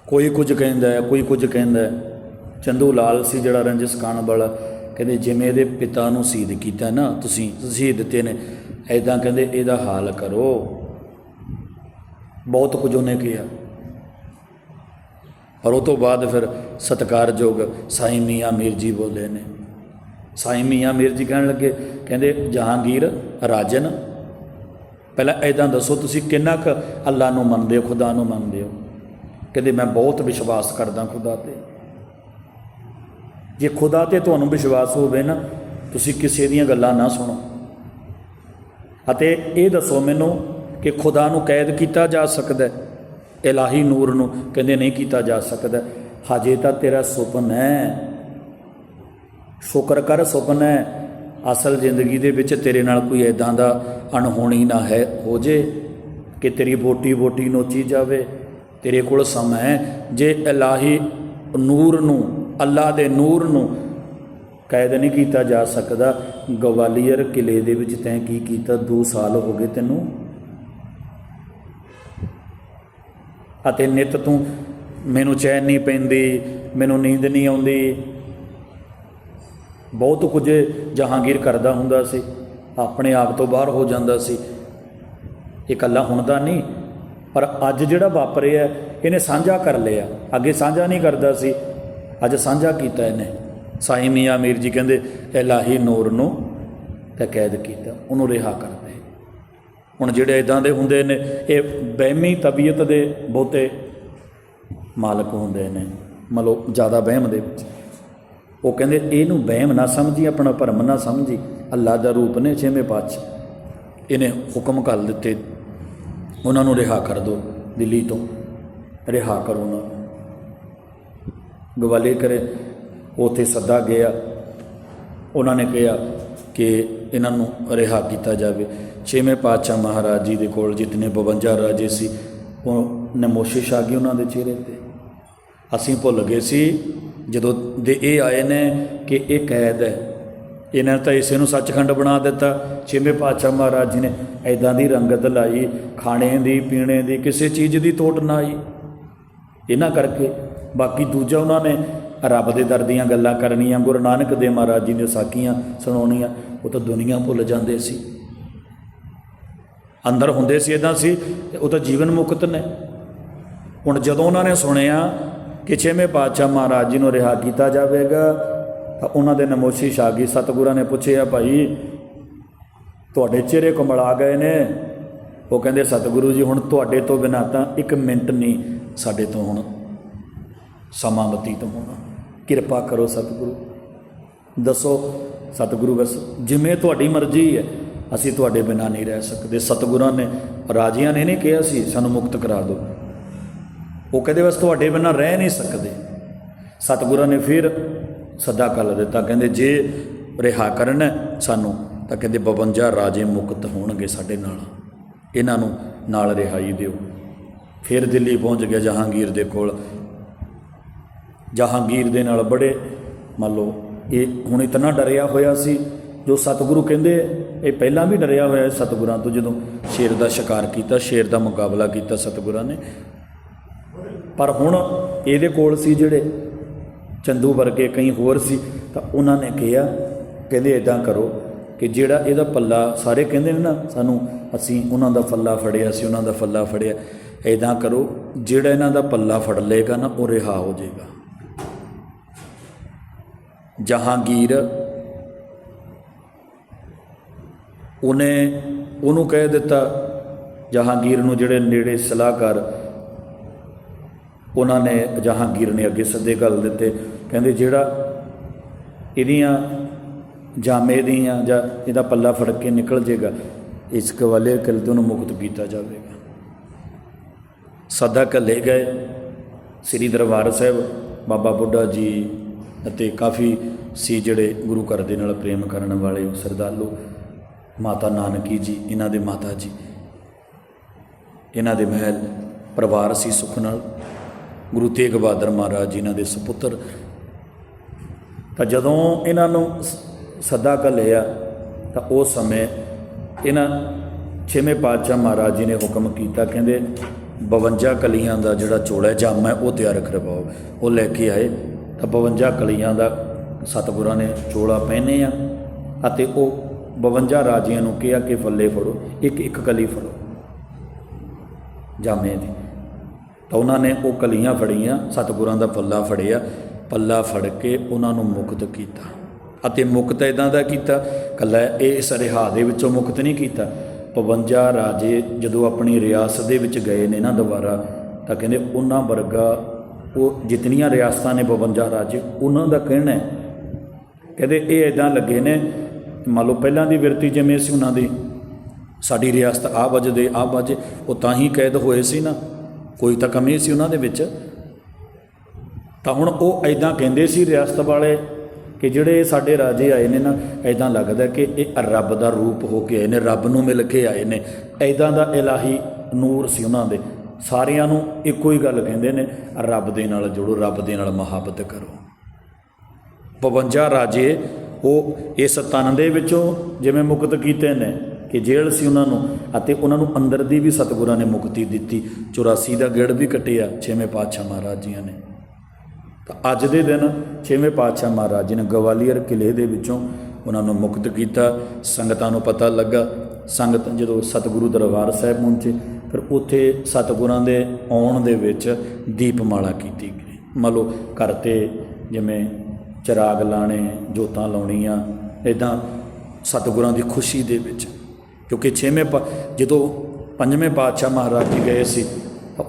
ਕੋਈ ਕੁਝ ਕਹਿੰਦਾ ਹੈ, ਕੋਈ ਕੁਝ ਕਹਿੰਦਾ ਹੈ। ਚੰਦੂ ਲਾਲ ਸੀ ਜਿਹੜਾ ਰੰਜਿਸ ਖਾਨ ਵਾਲਾ, ਕਹਿੰਦੇ ਜਿਵੇਂ ਇਹਦੇ ਪਿਤਾ ਨੂੰ ਸ਼ਹੀਦ ਕੀਤਾ ਨਾ, ਤੁਸੀਂ ਸ਼ਹੀਦ ਦਿੱਤੇ ਨੇ ਐਦਾਂ ਕਹਿੰਦੇ ਇਹਦਾ ਹਾਲ ਕਰੋ। ਬਹੁਤ ਕੁਝ ਉਹਨੇ ਕਿਹਾ। ਪਰ ਉਹ ਤੋਂ ਬਾਅਦ ਫਿਰ ਸਤਿਕਾਰਯੋਗ ਸਾਈਂ ਮੀਆਂ ਮੀਰ ਜੀ ਬੋਲੇ ਨੇ। ਸਾਈਂ ਮੀਆਂ ਮੀਰ ਜੀ ਕਹਿਣ ਲੱਗੇ, ਕਹਿੰਦੇ, ਜਹਾਂਗੀਰ, ਰਾਜਨ, ਪਹਿਲਾਂ ਐਦਾਂ ਦੱਸੋ ਤੁਸੀਂ ਕਿੰਨਾ ਕੁ ਅੱਲਾ ਨੂੰ ਮੰਨਦੇ ਹੋ, ਖੁਦਾ ਨੂੰ ਮੰਨਦੇ ਹੋ? ਕਹਿੰਦੇ, ਮੈਂ ਬਹੁਤ ਵਿਸ਼ਵਾਸ ਕਰਦਾ ਖੁਦਾ ਤੇ। ਜੇ ਖੁਦਾ ਤੇ ਤੁਹਾਨੂੰ ਵਿਸ਼ਵਾਸ ਹੋਵੇ ਨਾ, ਤੁਸੀਂ ਕਿਸੇ ਦੀਆਂ ਗੱਲਾਂ ਨਾ ਸੁਣੋ। ਅਤੇ ਇਹ ਦੱਸੋ ਮੈਨੂੰ ਕਿ ਖੁਦਾ ਨੂੰ ਕੈਦ ਕੀਤਾ ਜਾ ਸਕਦਾ ਹੈ? ਇਲਾਹੀ ਨੂਰ ਨੂੰ ਕਹਿੰਦੇ, ਨਹੀਂ ਕੀਤਾ ਜਾ ਸਕਦਾ। ਹਜੇ ਤਾਂ ਤੇਰਾ ਸੁਪਨ ਹੈ। ਸ਼ੁਕਰ ਕਰ ਸੁਪਨ ਹੈ ਅਸਲ ਜ਼ਿੰਦਗੀ ਦੇ ਵਿੱਚ ਤੇਰੇ ਨਾਲ ਕੋਈ ਐਦਾਂ ਦਾ ਅਣਹੋਣੀ ਨਾ ਹੈ, ਹੋ ਜੇ ਕਿ ਤੇਰੀ ਬੋਟੀ ਬੋਟੀ ਨੋਚੀ ਜਾਵੇ। ਤੇਰੇ ਕੋਲ ਸਮਾਂ ਹੈ, ਜੇ ਇਲਾਹੀ ਨੂਰ ਨੂੰ ਅੱਲਾ ਦੇ ਨੂਰ ਨੂੰ ਕੈਦ ਨਹੀਂ ਕੀਤਾ ਜਾ ਸਕਦਾ, ਗਵਾਲੀਅਰ ਕਿਲੇ ਦੇ ਵਿੱਚ ਤੈਂ ਕੀ ਕੀਤਾ? 2 ਸਾਲ ਹੋ ਗਏ ਤੈਨੂੰ। ਅਤੇ ਨਿਤ ਤੂੰ ਮੈਨੂੰ ਚੈਨ ਨਹੀਂ ਪੈਂਦੀ, ਮੈਨੂੰ ਨੀਂਦ ਨਹੀਂ ਆਉਂਦੀ। ਬਹੁਤ ਕੁਝ ਜਹਾਂਗੀਰ ਕਰਦਾ ਹੁੰਦਾ ਸੀ। ਆਪਣੇ ਆਪ ਤੋਂ ਬਾਹਰ ਹੋ ਜਾਂਦਾ ਸੀ। ਇਕੱਲਾ ਹੁਣ ਹੁੰਦਾ ਨਹੀਂ, ਪਰ ਅੱਜ ਜਿਹੜਾ ਵਾਪਰਿਆ ਇਹਨੇ ਸਾਂਝਾ ਕਰ ਲਿਆ। ਅੱਗੇ ਸਾਂਝਾ ਨਹੀਂ ਕਰਦਾ ਸੀ। ਅੱਜ ਸਾਂਝਾ ਕੀਤਾ ਇਹਨੇ। ਸਾਈਂ ਮੀਆਂ ਮੀਰ ਜੀ ਕਹਿੰਦੇ, ਇਲਾਹੀ ਨੂਰ ਨੂੰ ਤੇ ਕੈਦ ਕੀਤਾ, ਉਹਨੂੰ ਰਿਹਾ ਕਰਦੇ ਹੁਣ ਜਿਹੜੇ ਇਦਾਂ ਦੇ ਹੁੰਦੇ ਨੇ, ਇਹ ਬਹਿਮੀ ਤਬੀਅਤ ਦੇ ਬਹੁਤੇ ਮਾਲਕ ਹੁੰਦੇ ਨੇ। ਮਤਲਬ ਜ਼ਿਆਦਾ ਵਹਿਮ ਦੇ ਵਿੱਚ। ਉਹ ਕਹਿੰਦੇ, ਇਹਨੂੰ ਵਹਿਮ ਨਾ ਸਮਝੀ, ਆਪਣਾ ਭਰਮ ਨਾ ਸਮਝੀ। ਅੱਲਾ ਦਾ ਰੂਪ ਨੇ ਛੇਵੇਂ ਪਾਤਸ਼ਾਹ। ਇਹਨੇ ਹੁਕਮ ਕਰ ਦਿੱਤੇ। ਉਹਨਾਂ ਨੂੰ ਰਿਹਾ ਕਰ ਦਿਓ ਦਿੱਲੀ ਤੋਂ। ਰਿਹਾ ਕਰੋ ਉਹਨਾਂ ਨੂੰ। ਗਵਾਲੇ ਕਰੇ। ਉਥੇ ਸੱਦਾ ਗਿਆ। ਉਹਨਾਂ ਨੇ ਕਿਹਾ ਕਿ ਇਹਨਾਂ ਨੂੰ ਰਿਹਾ ਕੀਤਾ ਜਾਵੇ। ਛੇਵੇਂ ਪਾਤਸ਼ਾਹ ਮਹਾਰਾਜ ਜੀ ਦੇ ਕੋਲ ਜਿਤਨੇ 52 ਰਾਜੇ ਸੀ, ਉਹ ਨਮੋਸ਼ਿਸ਼ ਆ ਗਈ ਉਹਨਾਂ ਦੇ ਚਿਹਰੇ ਤੇ। ਅਸੀਂ ਭੁੱਲ ਗਏ ਸੀ ਜਦੋਂ ਦੇ ਇਹ ਆਏ ਨੇ ਕਿ ਇਹ ਕੈਦ ਹੈ। ਇਹਨਾਂ ਤਾਂ ਇਸੇ ਨੂੰ ਸੱਚਖੰਡ ਬਣਾ ਦਿੱਤਾ। ਛੇਵੇਂ ਪਾਤਸ਼ਾਹ ਮਹਾਰਾਜ ਜੀ ਨੇ ਐਦਾਂ ਦੀ ਰੰਗਤ ਲਾਈ, ਖਾਣੇ ਦੀ, ਪੀਣੇ ਦੀ, ਕਿਸੇ ਚੀਜ਼ ਦੀ ਤੋਟ ਨਾ ਆਈ। ਇਹਨਾਂ ਕਰਕੇ ਬਾਕੀ ਦੂਜਾ ਉਹਨਾਂ ਨੇ ਰੱਬ ਦੇ ਦਰ ਦੀਆਂ ਗੱਲਾਂ ਕਰਨੀਆਂ, ਗੁਰੂ ਨਾਨਕ ਦੇਵ ਮਹਾਰਾਜ ਜੀ ਦੀਆਂ ਸਾਖੀਆਂ ਸੁਣਾਉਣੀਆਂ, ਉਹ ਤਾਂ ਦੁਨੀਆ ਭੁੱਲ ਜਾਂਦੇ ਸੀ। ਅੰਦਰ ਹੁੰਦੇ ਸੀ ਇਦਾਂ ਸੀ ਉਹ ਤਾਂ ਜੀਵਨ ਮੁਕਤ ਨੇ। ਹੁਣ ਜਦੋਂ ਉਹਨਾਂ ਨੇ ਸੁਣਿਆ ਕਿ ਛੇਵੇਂ ਪਾਤਸ਼ਾਹ ਮਹਾਰਾਜ ਜੀ ਨੂੰ ਰਿਹਾ ਕੀਤਾ ਜਾਵੇਗਾ, ਤਾਂ ਉਹਨਾਂ ਦੇ ਨਮੋਸ਼ੀ ਆ ਗਈ ਸਤਿਗੁਰਾਂ ਨੇ ਪੁੱਛਿਆ, ਭਾਈ, ਤੁਹਾਡੇ ਚਿਹਰੇ ਕਮਲ ਗਏ ਨੇ। ਉਹ ਕਹਿੰਦੇ, ਸਤਿਗੁਰੂ ਜੀ, ਹੁਣ ਤੁਹਾਡੇ ਤੋਂ ਬਿਨਾਂ ਤਾਂ ਇੱਕ ਮਿੰਟ ਨਹੀਂ ਸਾਡੇ ਤੋਂ ਹੁਣ, ਸਮਾਂ ਬਤੀਤ ਹੋਣਾ। ਕਿਰਪਾ ਕਰੋ ਸਤਿਗੁਰੂ। ਦੱਸੋ, ਸਤਿਗੁਰੂ ਬਸ ਜਿਵੇਂ ਤੁਹਾਡੀ ਮਰਜ਼ੀ ਹੈ, ਅਸੀਂ ਤੁਹਾਡੇ ਬਿਨਾ ਨਹੀਂ ਰਹਿ ਸਕਦੇ। ਸਤਿਗੁਰਾਂ ਨੇ, ਰਾਜਿਆਂ ਨੇ ਨਹੀਂ ਕਿਹਾ ਸੀ, ਸਾਨੂੰ ਮੁਕਤ ਕਰਾ ਦਿਓ। ਉਹ ਕਹਿੰਦੇ ਬਸ ਤੁਹਾਡੇ ਬਿਨਾਂ ਰਹਿ ਨਹੀਂ ਸਕਦੇ। ਸਤਿਗੁਰਾਂ ਨੇ ਫਿਰ ਸੱਦਾ ਕਰ ਦਿੱਤਾ, ਕਹਿੰਦੇ ਜੇ ਰਿਹਾ ਕਰਨ ਸਾਨੂੰ, ਤਾਂ ਕਹਿੰਦੇ 52 ਰਾਜੇ ਮੁਕਤ ਹੋਣਗੇ ਸਾਡੇ ਨਾਲ। ਇਹਨਾਂ ਨੂੰ ਨਾਲ ਰਿਹਾਈ ਦਿਓ। ਫਿਰ ਦਿੱਲੀ ਪਹੁੰਚ ਗਿਆ ਜਹਾਂਗੀਰ ਦੇ ਕੋਲ। ਜਹਾਂਗੀਰ ਦੇ ਨਾਲ ਬੜੇ, ਮੰਨ ਲਓ, ਇਹ ਹੁਣ ਇਤਨਾ ਡਰਿਆ ਹੋਇਆ ਸੀ, ਜੋ ਸਤਿਗੁਰੂ ਕਹਿੰਦੇ, ਇਹ ਪਹਿਲਾਂ ਵੀ ਡਰਿਆ ਹੋਇਆ ਸਤਿਗੁਰਾਂ ਤੋਂ ਜਦੋਂ ਸ਼ੇਰ ਦਾ ਸ਼ਿਕਾਰ ਕੀਤਾ, ਸ਼ੇਰ ਦਾ ਮੁਕਾਬਲਾ ਕੀਤਾ ਸਤਿਗੁਰਾਂ ਨੇ। ਪਰ ਹੁਣ ਇਹਦੇ ਕੋਲ ਸੀ ਜਿਹੜੇ ਚੰਦੂ ਵਰਗੇ ਕਈ ਹੋਰ ਸੀ, ਤਾਂ ਉਹਨਾਂ ਨੇ ਕਿਹਾ, ਕਹਿੰਦੇ ਇਦਾਂ ਕਰੋ ਕਿ ਜਿਹੜਾ ਇਹਦਾ ਪੱਲਾ ਸਾਰੇ ਕਹਿੰਦੇ ਨੇ ਨਾ, ਸਾਨੂੰ ਅਸੀਂ ਉਹਨਾਂ ਦਾ ਫੱਲਾ ਫੜਿਆ ਸੀ, ਉਹਨਾਂ ਦਾ ਫੱਲਾ ਫੜਿਆ। ਇਦਾਂ ਕਰੋ, ਜਿਹੜਾ ਇਹਨਾਂ ਦਾ ਪੱਲਾ ਫੜ ਲਏਗਾ ਨਾ, ਉਹ ਰਿਹਾ ਹੋ ਜਾਏਗਾ। ਜਹਾਂਗੀਰ ਉਹਨੇ ਉਹਨੂੰ ਕਹਿ ਦਿੱਤਾ, ਜਹਾਂਗੀਰ ਨੂੰ ਜਿਹੜੇ ਨੇੜੇ ਸਲਾਹਕਾਰ ਉਹਨਾਂ ਨੇ ਜਹਾਂਗੀਰ ਨੇ ਅੱਗੇ ਸੱਦੇ ਗੱਲ ਦਿੱਤੇ। ਕਹਿੰਦੇ ਜਿਹੜਾ ਇਹਦੀਆਂ ਜਾਮੇ ਦੀਆਂ ਜਾਂ ਇਹਦਾ ਪੱਲਾ ਫੜ ਕੇ ਨਿਕਲ ਜੇਗਾ, ਇਸ ਕਵਾਲੇ ਕਲ ਤੋਂ ਉਹਨੂੰ ਮੁਕਤ ਕੀਤਾ ਜਾਵੇਗਾ। ਸਦਾ ਕੱਲੇ ਗਏ। ਸ੍ਰੀ ਦਰਬਾਰ ਸਾਹਿਬ, ਬਾਬਾ ਬੁੱਢਾ ਜੀ ਅਤੇ ਕਾਫੀ ਸੀ ਜਿਹੜੇ ਗੁਰੂ ਘਰ ਦੇ ਨਾਲ ਪ੍ਰੇਮ ਕਰਨ ਵਾਲੇ ਉਹ ਸਰਦਾਲੂ, ਮਾਤਾ ਨਾਨਕੀ ਜੀ, ਇਹਨਾਂ ਦੇ ਮਾਤਾ ਜੀ। ਇਹਨਾਂ ਦੇ ਮਹਿਲ, ਪਰਿਵਾਰ ਸੀ ਸੁਖ ਨਾਲ। ਗੁਰੂ ਤੇਗ ਬਹਾਦਰ ਮਹਾਰਾਜ ਜੀ ਇਹਨਾਂ ਦੇ ਸੁਪੁੱਤਰ। ਤਾਂ ਜਦੋਂ ਇਹਨਾਂ ਨੂੰ ਸ- ਸੱਦਾ ਘੱਲਿਆ ਤਾਂ ਉਸ ਸਮੇਂ ਇਹਨਾਂ ਛੇਵੇਂ ਪਾਤਸ਼ਾਹ ਮਹਾਰਾਜ ਜੀ ਨੇ ਹੁਕਮ ਕੀਤਾ, ਕਹਿੰਦੇ 52 ਕਲੀਆਂ ਦਾ ਜਿਹੜਾ ਚੋਲਾ ਜਾਮਾ ਹੈ, ਉਹ ਤਿਆਰ ਕਰਵਾਓ। ਉਹ ਲੈ ਕੇ ਆਏ। ਤਾਂ 52 ਕਲੀਆਂ ਦਾ ਸਤਿਗੁਰਾਂ ਨੇ ਚੋਲਾ ਪਹਿਨੇ ਆ ਅਤੇ ਉਹ 52 ਰਾਜਿਆਂ ਨੂੰ ਕਿਹਾ ਕਿ ਫੱਲੇ ਫੜੋ ਇੱਕ ਇੱਕ ਕਲੀ ਫੜੋ। ਜਾਮੇ ਦੀ। ਤਾਂ ਉਹਨਾਂ ਨੇ ਉਹ ਕਲੀਆਂ ਫੜੀਆਂ, ਸਤਿਗੁਰਾਂ ਦਾ ਪੱਲਾ ਫੜਿਆ, ਪੱਲਾ ਫੜ ਕੇ ਉਹਨਾਂ ਨੂੰ ਮੁਕਤ ਕੀਤਾ। ਅਤੇ ਮੁਕਤ ਇਦਾਂ ਦਾ ਕੀਤਾ, ਕੱਲਾ ਇਹ ਇਸ ਰਿਹਾ ਦੇ ਵਿੱਚੋਂ ਮੁਕਤ ਨਹੀਂ ਕੀਤਾ। 52 ਰਾਜੇ ਜਦੋਂ ਆਪਣੀ ਰਿਆਸਤ ਦੇ ਵਿੱਚ ਗਏ ਨੇ ਨਾ ਦੁਬਾਰਾ, ਤਾਂ ਕਹਿੰਦੇ ਉਹਨਾਂ ਵਰਗਾ ਉਹ ਜਿਤਨੀਆਂ ਰਿਆਸਤਾਂ ਨੇ 52 ਰਾਜੇ, ਉਹਨਾਂ ਦਾ ਕਹਿਣਾ ਹੈ। ਕਹਿੰਦੇ ਇਹ ਇਦਾਂ ਲੱਗੇ ਨੇ, ਮੰਨ ਲਓ ਪਹਿਲਾਂ ਦੀ ਵਿਰਤੀ ਜਿਵੇਂ ਸੀ ਉਹਨਾਂ ਦੀ, ਸਾਡੀ ਰਿਆਸਤ ਆ ਵਜਦੇ ਆ ਵਜੇ, ਉਹ ਤਾਂ ਹੀ ਕੈਦ ਹੋਏ ਸੀ ਨਾ। ਕੋਈ ਤਾਂ ਕਮੀ ਸੀ ਉਹਨਾਂ ਦੇ ਵਿੱਚ। ਤਾਂ ਹੁਣ ਉਹ ਐਦਾਂ ਕਹਿੰਦੇ ਸੀ ਰਿਆਸਤ ਵਾਲੇ ਕਿ ਜਿਹੜੇ ਸਾਡੇ ਰਾਜੇ ਆਏ ਨੇ ਨਾ ਐਦਾਂ ਲੱਗਦਾ ਕਿ ਇਹ ਰੱਬ ਦਾ ਰੂਪ ਹੋ ਕੇ ਆਏ ਨੇ, ਰੱਬ ਨੂੰ ਮਿਲ ਕੇ ਆਏ ਨੇ। ਐਦਾਂ ਦਾ ਇਲਾਹੀ ਨੂਰ ਸੀ ਉਹਨਾਂ ਦੇ। ਸਾਰਿਆਂ ਨੂੰ ਇੱਕੋ ਹੀ ਗੱਲ ਕਹਿੰਦੇ ਨੇ, ਰੱਬ ਦੇ ਨਾਲ ਜੁੜੋ, ਰੱਬ ਦੇ ਨਾਲ ਮੁਹੱਬਤ ਕਰੋ। 52 ਰਾਜੇ, ਉਹ ਇਸ ਤਨ ਦੇ ਵਿੱਚੋਂ ਜਿਵੇਂ ਮੁਕਤ ਕੀਤੇ ਨੇ ਕਿ ਜੇਲ੍ਹ ਸੀ ਉਹਨਾਂ ਨੂੰ ਅਤੇ ਉਹਨਾਂ ਨੂੰ ਅੰਦਰ ਦੀ ਵੀ ਸਤਿਗੁਰਾਂ ਨੇ ਮੁਕਤੀ ਦਿੱਤੀ। 84 ਦਾ ਗੇੜ ਵੀ ਕੱਟਿਆ ਛੇਵੇਂ ਪਾਤਸ਼ਾਹ ਮਹਾਰਾਜ ਜੀਆਂ ਨੇ। ਤਾਂ ਅੱਜ ਦੇ ਦਿਨ ਛੇਵੇਂ ਪਾਤਸ਼ਾਹ ਮਹਾਰਾਜ ਜੀ ਨੇ ਗਵਾਲੀਅਰ ਕਿਲੇ ਦੇ ਵਿੱਚੋਂ ਉਹਨਾਂ ਨੂੰ ਮੁਕਤ ਕੀਤਾ। ਸੰਗਤਾਂ ਨੂੰ ਪਤਾ ਲੱਗਾ। ਸੰਗਤ ਜਦੋਂ ਸਤਿਗੁਰੂ ਦਰਬਾਰ ਸਾਹਿਬ ਪਹੁੰਚੇ, ਫਿਰ ਉੱਥੇ ਸਤਿਗੁਰਾਂ ਦੇ ਆਉਣ ਦੇ ਵਿੱਚ ਦੀਪਮਾਲਾ ਕੀਤੀ ਗਈ। ਮੰਨ ਲਓ ਘਰ ਤੇ ਜਿਵੇਂ ਚਿਰਾਗ ਲਾਣੇ ਜੋਤਾਂ ਲਾਉਣੀਆਂ ਇਦਾਂ ਸਤਿਗੁਰਾਂ ਦੀ ਖੁਸ਼ੀ ਦੇ ਵਿੱਚ ਕਿਉਂਕਿ ਛੇਵੇਂ ਪਾ- ਜਦੋਂ ਪੰਜਵੇਂ ਪਾਤਸ਼ਾਹ ਮਹਾਰਾਜ ਜੀ ਗਏ ਸੀ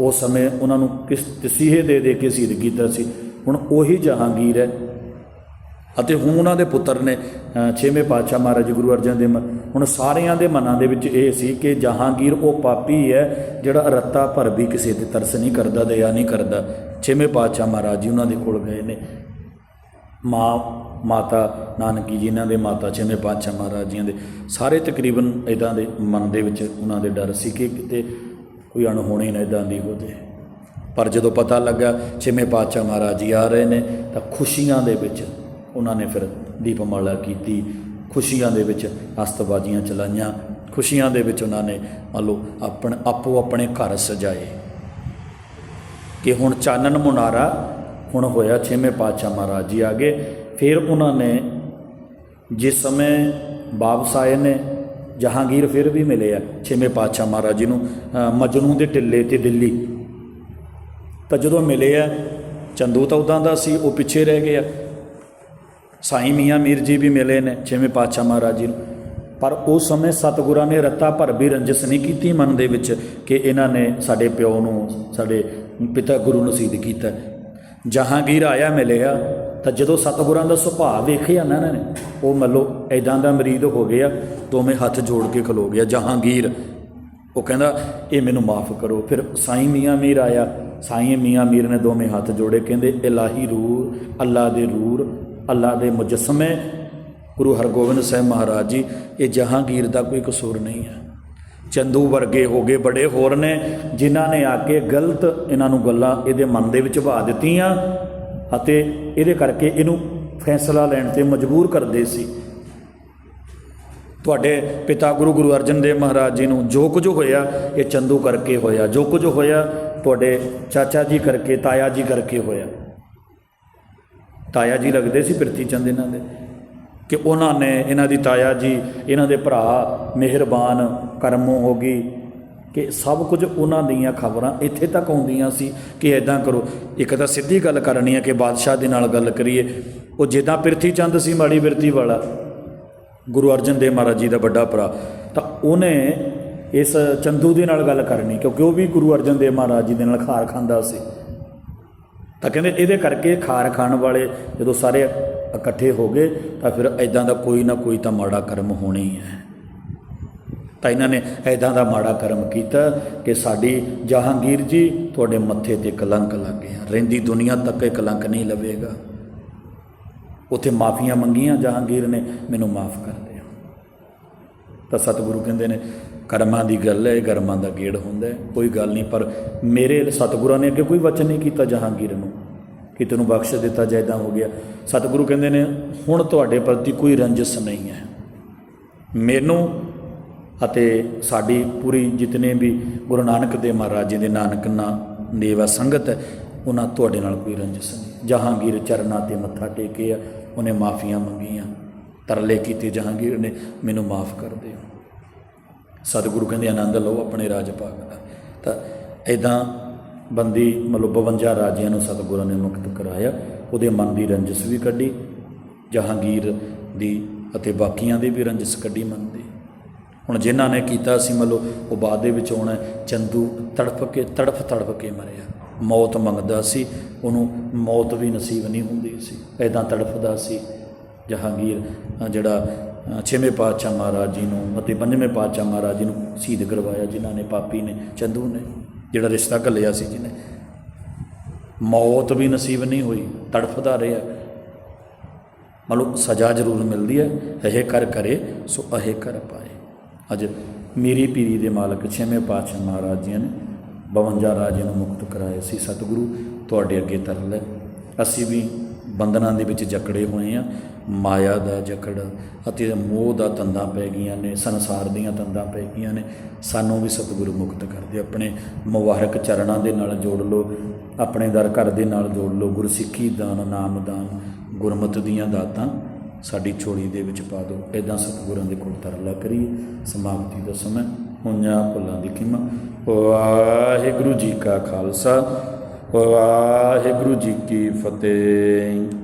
ਉਸ ਸਮੇਂ ਉਹਨਾਂ ਨੂੰ ਕਿਸ ਤਸੀਹੇ ਦੇ ਦੇ ਕੇ ਸ਼ਹੀਦ ਕੀਤਾ ਸੀ। ਹੁਣ ਉਹੀ ਜਹਾਂਗੀਰ ਹੈ। ਅਤੇ ਹੁਣ ਉਹਨਾਂ ਦੇ ਪੁੱਤਰ ਨੇ ਅ, ਛੇਵੇਂ ਪਾਤਸ਼ਾਹ ਮਹਾਰਾਜ ਗੁਰੂ ਅਰਜਨ ਦੇਵ ਹੁਣ ਸਾਰਿਆਂ ਦੇ ਮਨਾਂ ਦੇ ਵਿੱਚ ਇਹ ਸੀ ਕਿ ਜਹਾਂਗੀਰ ਉਹ ਪਾਪੀ ਹੈ ਜਿਹੜਾ ਰੱਤਾ ਭਰ ਵੀ ਕਿਸੇ ਤੇ ਤਰਸ ਨਹੀਂ ਕਰਦਾ ਦਇਆ ਨਹੀਂ ਕਰਦਾ। ਛੇਵੇਂ ਪਾਤਸ਼ਾਹ ਮਹਾਰਾਜ ਜੀ ਉਹਨਾਂ ਦੇ ਕੋਲ ਗਏ ਨੇ। ਮਾਂ ਮਾਤਾ ਨਾਨਕੀ ਜੀ ਇਹਨਾਂ ਦੇ ਮਾਤਾ ਛੇਵੇਂ ਪਾਤਸ਼ਾਹ ਮਹਾਰਾਜ ਜੀਆਂ ਦੇ, ਸਾਰੇ ਤਕਰੀਬਨ ਇਦਾਂ ਦੇ ਮਨ ਦੇ ਵਿੱਚ ਉਹਨਾਂ ਦੇ ਡਰ ਸੀ ਕਿ ਕਿਤੇ ਕੋਈ ਅਣਹੋਣੀ ਨਾ ਇਦਾਂ ਦੀ ਹੋ ਜਾਏ। ਪਰ ਜਦੋਂ ਪਤਾ ਲੱਗਾ ਛੇਵੇਂ ਪਾਤਸ਼ਾਹ ਮਹਾਰਾਜ ਜੀ ਆ ਰਹੇ ਨੇ, ਤਾਂ ਖੁਸ਼ੀਆਂ ਦੇ ਵਿੱਚ ਉਹਨਾਂ ਨੇ ਫਿਰ ਦੀਪਮਾਲਾ ਕੀਤੀ, ਖੁਸ਼ੀਆਂ ਦੇ ਵਿੱਚ ਅਸਤਬਾਜ਼ੀਆਂ ਚਲਾਈਆਂ, ਖੁਸ਼ੀਆਂ ਦੇ ਵਿੱਚ ਉਹਨਾਂ ਨੇ ਮੰਨ ਲਓ ਆਪਣ, ਆਪੋ ਆਪਣੇ ਘਰ ਸਜਾਏ। ਕਿ ਹੁਣ ਚਾਨਣ ਮੁਨਾਰਾ ਹੁਣ ਹੋਇਆ ਛੇਵੇਂ ਪਾਤਸ਼ਾਹ ਮਹਾਰਾਜ ਜੀ ਆ ਗਏ ਫਿਰ ਉਹਨਾਂ ਨੇ ਜਿਸ ਸਮੇਂ ਵਾਪਸ ਆਏ ਨੇ ਜਹਾਂਗੀਰ ਫਿਰ ਵੀ ਮਿਲੇ ਆ ਛੇਵੇਂ ਪਾਤਸ਼ਾਹ ਮਹਾਰਾਜ ਜੀ ਨੂੰ ਅ, ਮਜਨੂ ਦੇ ਟਿੱਲੇ ਤੇ ਦਿੱਲੀ। ਤਾਂ ਜਦੋਂ ਮਿਲੇ ਆ ਚੰਦੂ ਤਾਂ ਉਦਾਂ ਦਾ ਸੀ ਉਹ ਪਿੱਛੇ ਰਹਿ ਗਿਆ ਸਾਈਂ ਮੀਆਂ ਮੀਰ ਜੀ ਵੀ ਮਿਲੇ ਨੇ ਛੇਵੇਂ ਪਾਤਸ਼ਾਹ ਮਹਾਰਾਜ ਜੀ ਨੂੰ। ਪਰ ਉਸ ਸਮੇਂ ਸਤਿਗੁਰਾਂ ਨੇ ਰੱਤਾ ਭਰ ਵੀ ਰੰਜਸ ਨਹੀਂ ਕੀਤੀ ਮਨ ਦੇ ਵਿੱਚ ਕਿ ਇਹਨਾਂ ਨੇ ਸਾਡੇ ਪਿਓ ਨੂੰ ਸਾਡੇ ਪਿਤਾ ਗੁਰੂ ਨੂੰ ਸ਼ਹੀਦ ਕੀਤਾ। ਜਹਾਂਗੀਰ ਆਇਆ ਮਿਲਿਆ ਤਾਂ ਜਦੋਂ ਸਤਿਗੁਰਾਂ ਦਾ ਸੁਭਾਅ ਵੇਖਿਆ ਨਾ ਇਹਨਾਂ ਨੇ, ਉਹ ਮੱਲੋ ਐਦਾਂ ਦਾ ਮਰੀਦ ਹੋ ਗਿਆ, ਦੋਵੇਂ ਹੱਥ ਜੋੜ ਕੇ ਖਲੋ ਗਿਆ, ਜਹਾਂਗੀਰ। ਉਹ ਕਹਿੰਦਾ, ਇਹ ਮੈਨੂੰ ਮਾਫ ਕਰੋ। ਫਿਰ ਸਾਈਂ ਮੀਆਂ ਮੀਰ ਆਇਆ। ਸਾਈਂ ਮੀਆਂ ਮੀਰ ਨੇ ਦੋਵੇਂ ਹੱਥ ਜੋੜੇ, ਕਹਿੰਦੇ, ਇਲਾਹੀ ਰੂਰ ਅੱਲਾ ਦੇ ਰੂਰ ਅੱਲਾ ਦੇ ਮੁਜਸਮੇ। ਗੁਰੂ ਹਰਗੋਬਿੰਦ ਸਾਹਿਬ ਮਹਾਰਾਜ ਜੀ, ਇਹ ਜਹਾਂਗੀਰ ਦਾ ਕੋਈ ਕਸੂਰ ਨਹੀਂ ਹੈ। ਚੰਦੂ ਵਰਗੇ ਹੋ ਗਏ ਬੜੇ ਹੋਰ ਨੇ, ਜਿਨ੍ਹਾਂ ਨੇ ਆ ਕੇ ਗਲਤ ਇਹਨਾਂ ਨੂੰ ਗੱਲਾਂ ਇਹਦੇ ਮਨ ਦੇ ਵਿੱਚ ਵਹਾ ਦਿੱਤੀਆਂ। ਅਤੇ ਇਹਦੇ ਕਰਕੇ ਇਹਨੂੰ ਫੈਸਲਾ ਲੈਣ ਤੇ ਮਜਬੂਰ ਕਰਦੇ ਸੀ। ਤੁਹਾਡੇ ਪਿਤਾ ਗੁਰੂ ਗੁਰੂ ਅਰਜਨ ਦੇਵ ਮਹਾਰਾਜ ਜੀ ਨੂੰ ਜੋ ਕੁਝ ਹੋਇਆ, ਇਹ ਚੰਦੂ ਕਰਕੇ ਹੋਇਆ। ਜੋ ਕੁਝ ਹੋਇਆ, ਤੁਹਾਡੇ ਚਾਚਾ ਜੀ ਕਰਕੇ, ਤਾਇਆ ਜੀ ਕਰਕੇ ਹੋਇਆ। ਤਾਇਆ ਜੀ ਲੱਗਦੇ ਸੀ ਪ੍ਰਿਥੀ ਚੰਦ ਇਹਨਾਂ ਦੇ ਕਿ ਉਹਨਾਂ ਨੇ, ਇਹਨਾਂ ਦੀ ਤਾਇਆ ਜੀ, ਇਹਨਾਂ ਦੇ ਭਰਾ ਮਿਹਰਬਾਨ, ਕਰਮੋਂ ਹੋ ਗਈ। ਕਿ ਸਭ ਕੁਝ ਉਹਨਾਂ ਦੀਆਂ ਖਬਰਾਂ ਇੱਥੇ ਤੱਕ ਆਉਂਦੀਆਂ ਸੀ ਕਿ ਐਦਾਂ ਕਰੋ। ਇੱਕ ਤਾਂ ਸਿੱਧੀ ਗੱਲ ਕਰਨੀ ਹੈ ਕਿ ਬਾਦਸ਼ਾਹ ਦੇ ਨਾਲ ਗੱਲ ਕਰੀਏ। ਉਹ ਜਿੱਦਾਂ ਪ੍ਰਿਥੀ ਚੰਦ ਸੀ, ਮਾੜੀ ਬਿਰਤੀ ਵਾਲਾ, ਗੁਰੂ ਅਰਜਨ ਦੇਵ ਮਹਾਰਾਜ ਜੀ ਦਾ ਵੱਡਾ ਭਰਾ, ਤਾਂ ਉਹਨੇ ਇਸ ਚੰਦੂ ਦੇ ਨਾਲ ਗੱਲ ਕਰਨੀ, ਕਿਉਂਕਿ ਉਹ ਵੀ ਗੁਰੂ ਅਰਜਨ ਦੇਵ ਮਹਾਰਾਜ ਜੀ ਦੇ ਨਾਲ ਖਾਰ ਖਾਂਦਾ ਸੀ। ਤਾਂ ਕਹਿੰਦੇ ਇਹਦੇ ਕਰਕੇ ਖਾਰ ਖਾਣ ਵਾਲੇ ਜਦੋਂ ਸਾਰੇ ਇਕੱਠੇ ਹੋ ਗਏ, ਤਾਂ ਫਿਰ ਐਦਾਂ ਦਾ ਕੋਈ ਨਾ ਕੋਈ ਤਾਂ ਮਾੜਾ ਕਰਮ ਹੋਣਾ ਹੀ ਹੈ। ਤਾਂ ਇਹਨਾਂ ਨੇ ਐਦਾਂ ਦਾ ਮਾੜਾ ਕਰਮ ਕੀਤਾ ਕਿ ਸਾਡੀ ਜਹਾਂਗੀਰ ਜੀ ਤੁਹਾਡੇ ਮੱਥੇ ਤੇ ਕਲੰਕ ਲੱਗ ਗਿਆ ਰਹਿੰਦੀ ਦੁਨੀਆ ਤੱਕ ਇਹ ਕਲੰਕ ਨਹੀਂ ਲਵੇਗਾ। ਉੱਥੇ ਮਾਫੀਆਂ ਮੰਗੀਆਂ, ਜਹਾਂਗੀਰ ਨੇ ਮੈਨੂੰ ਮਾਫ ਕਰ ਦਿਓ। ਤਾਂ ਸਤਿਗੁਰੂ ਕਹਿੰਦੇ ਨੇ, ਕਰਮਾਂ ਦੀ ਗੱਲ ਹੈ ਕਰਮਾਂ ਦਾ ਗੇੜ ਹੁੰਦਾ ਕੋਈ ਗੱਲ ਨਹੀਂ। ਪਰ ਮੇਰੇ ਸਤਿਗੁਰਾਂ ਨੇ ਅੱਗੇ ਕੋਈ ਵਚਨ ਨਹੀਂ ਕੀਤਾ ਜਹਾਂਗੀਰ ਨੂੰ। ਕਿ ਤੈਨੂੰ ਬਖਸ਼ ਦਿੱਤਾ ਜਾਇਦਾ ਹੋ ਗਿਆ। ਸਤਿਗੁਰੂ ਕਹਿੰਦੇ ਨੇ, ਹੁਣ ਤੁਹਾਡੇ ਪ੍ਰਤੀ ਕੋਈ ਰੰਜਸ ਨਹੀਂ ਹੈ। ਮੈਨੂੰ ਅਤੇ ਸਾਡੀ ਪੂਰੀ ਜਿਤਨੇ ਵੀ ਗੁਰੂ ਨਾਨਕ ਦੇਵ ਮਹਾਰਾਜ ਜੀ ਦੇ ਨਾਨਕ ਨਾ, ਨੇਵਾ ਸੰਗਤ ਹੈ, ਉਹਨਾਂ ਤੁਹਾਡੇ ਨਾਲ ਕੋਈ ਰੰਜਿਸ਼ ਨਹੀਂ। ਜਹਾਂਗੀਰ ਚਰਨਾਂ ਤੇ ਮੱਥਾ ਟੇਕਿਆ ਉਹਨੇ ਮਾਫੀਆਂ ਮੰਗੀਆਂ, ਤਰਲੇ ਕੀਤੇ ਜਹਾਂਗੀਰ ਨੇ, ਮੈਨੂੰ ਮਾਫ ਕਰ ਦਿਓ। ਸਤਿਗੁਰੂ ਕਹਿੰਦੇ, ਆਨੰਦ ਲਓ ਆਪਣੇ ਰਾਜ ਭਾਗ ਦਾ। ਤਾਂ ਐਦਾਂ ਬੰਦੀ ਮਤਲਬ 52 ਰਾਜਿਆਂ ਨੂੰ ਸਤਿਗੁਰਾਂ ਨੇ ਮੁਕਤ ਕਰਾਇਆ, ਉਹਦੇ ਮਨ ਦੀ ਰੰਜਸ਼ ਵੀ ਕੱਢੀ, ਜਹਾਂਗੀਰ ਦੀ ਅਤੇ ਬਾਕੀਆਂ ਦੀ ਵੀ ਰੰਜਸ਼ ਕੱਢੀ ਮਨ ਦੀ। ਹੁਣ ਜਿਨ੍ਹਾਂ ਨੇ ਕੀਤਾ ਸੀ ਮਤਲਬ ਉਹ ਬਾਅਦ ਦੇ ਵਿੱਚ ਆਉਣਾ ਚੰਦੂ ਤੜਫ ਕੇ ਤੜਫ ਤੜਫ ਕੇ ਮਰਿਆ। ਮੌਤ ਮੰਗਦਾ ਸੀ, ਉਹਨੂੰ ਮੌਤ ਵੀ ਨਸੀਬ ਨਹੀਂ ਹੁੰਦੀ ਸੀ। ਐਦਾਂ ਤੜਫਦਾ ਸੀ ਜਹਾਂਗੀਰ ਜਿਹੜਾ ਛੇਵੇਂ ਪਾਤਸ਼ਾਹ ਮਹਾਰਾਜ ਜੀ ਨੂੰ ਅਤੇ ਪੰਜਵੇਂ ਪਾਤਸ਼ਾਹ ਮਹਾਰਾਜ ਜੀ ਨੂੰ ਸ਼ਹੀਦ ਕਰਵਾਇਆ, ਜਿਨ੍ਹਾਂ ਨੇ ਪਾਪੀ ਨੇ, ਚੰਦੂ ਨੇ, ਜਿਹੜਾ ਰਿਸ਼ਤਾ ਘੱਲਿਆ ਸੀ ਜਿਹਨੇ। ਮੌਤ ਵੀ ਨਸੀਬ ਨਹੀਂ ਹੋਈ, ਤੜਫਦਾ ਰਿਹਾ। ਮਤਲਬ ਸਜ਼ਾ ਜ਼ਰੂਰ ਮਿਲਦੀ ਹੈ, ਇਹ ਕਰ ਕਰੇ, ਸੋ ਇਹ ਕਰ ਪਾਏ। ਅੱਜ ਮੇਰੀ ਪੀਰੀ ਦੇ ਮਾਲਕ ਛੇਵੇਂ ਪਾਤਸ਼ਾਹ ਮਹਾਰਾਜ ਜੀ ਨੇ 52 ਰਾਜਿਆਂ ਨੂੰ ਮੁਕਤ ਕਰਾਏ ਸੀ। ਸਤਿਗੁਰੂ, ਤੁਹਾਡੇ ਅੱਗੇ ਤਰਲ ਹੈ। ਅਸੀਂ ਵੀ ਬੰਧਨਾਂ ਦੇ ਵਿੱਚ ਜਕੜੇ ਹੋਏ ਆ ਮਾਇਆ ਦਾ ਜਕੜ ਅਤੇ ਮੋਹ ਦਾ ਤੰਦਾਂ ਪੈ ਗਈਆਂ ਨੇ, ਸੰਸਾਰ ਦੀਆਂ ਤੰਦਾਂ ਪੈ ਗਈਆਂ ਨੇ। ਸਾਨੂੰ ਵੀ ਸਤਿਗੁਰੂ ਮੁਕਤ ਕਰਦੇ ਆਪਣੇ ਮੁਬਾਰਕ ਚਰਨਾਂ ਦੇ ਨਾਲ ਜੋੜ ਲਓ। ਆਪਣੇ ਦਰ ਘਰ ਦੇ ਨਾਲ ਜੋੜ ਲਓ। ਗੁਰਸਿੱਖੀ ਦਾਨ, ਨਾਮ ਦਾਨ, ਗੁਰਮਤ ਦੀਆਂ ਦਾਤਾਂ ਸਾਡੀ ਝੋਲੀ ਦੇ ਵਿੱਚ ਪਾ ਦਿਓ। ਇਦਾਂ ਸਤਿਗੁਰਾਂ ਦੇ ਕੋਲ ਤਰਲਾ ਕਰੀਏ। ਸਮਾਪਤੀ ਦਾ ਸਮਾਂ। ਹੋਈਆਂ ਭੁੱਲਾਂ ਦੀ ਕੀਮਾ ਵਾਹਿਗੁਰੂ ਜੀ ਕਾ ਖਾਲਸਾ। ਵਾਹਿਗੁਰੂ ਜੀ ਕੀ ਫਤਿਹ।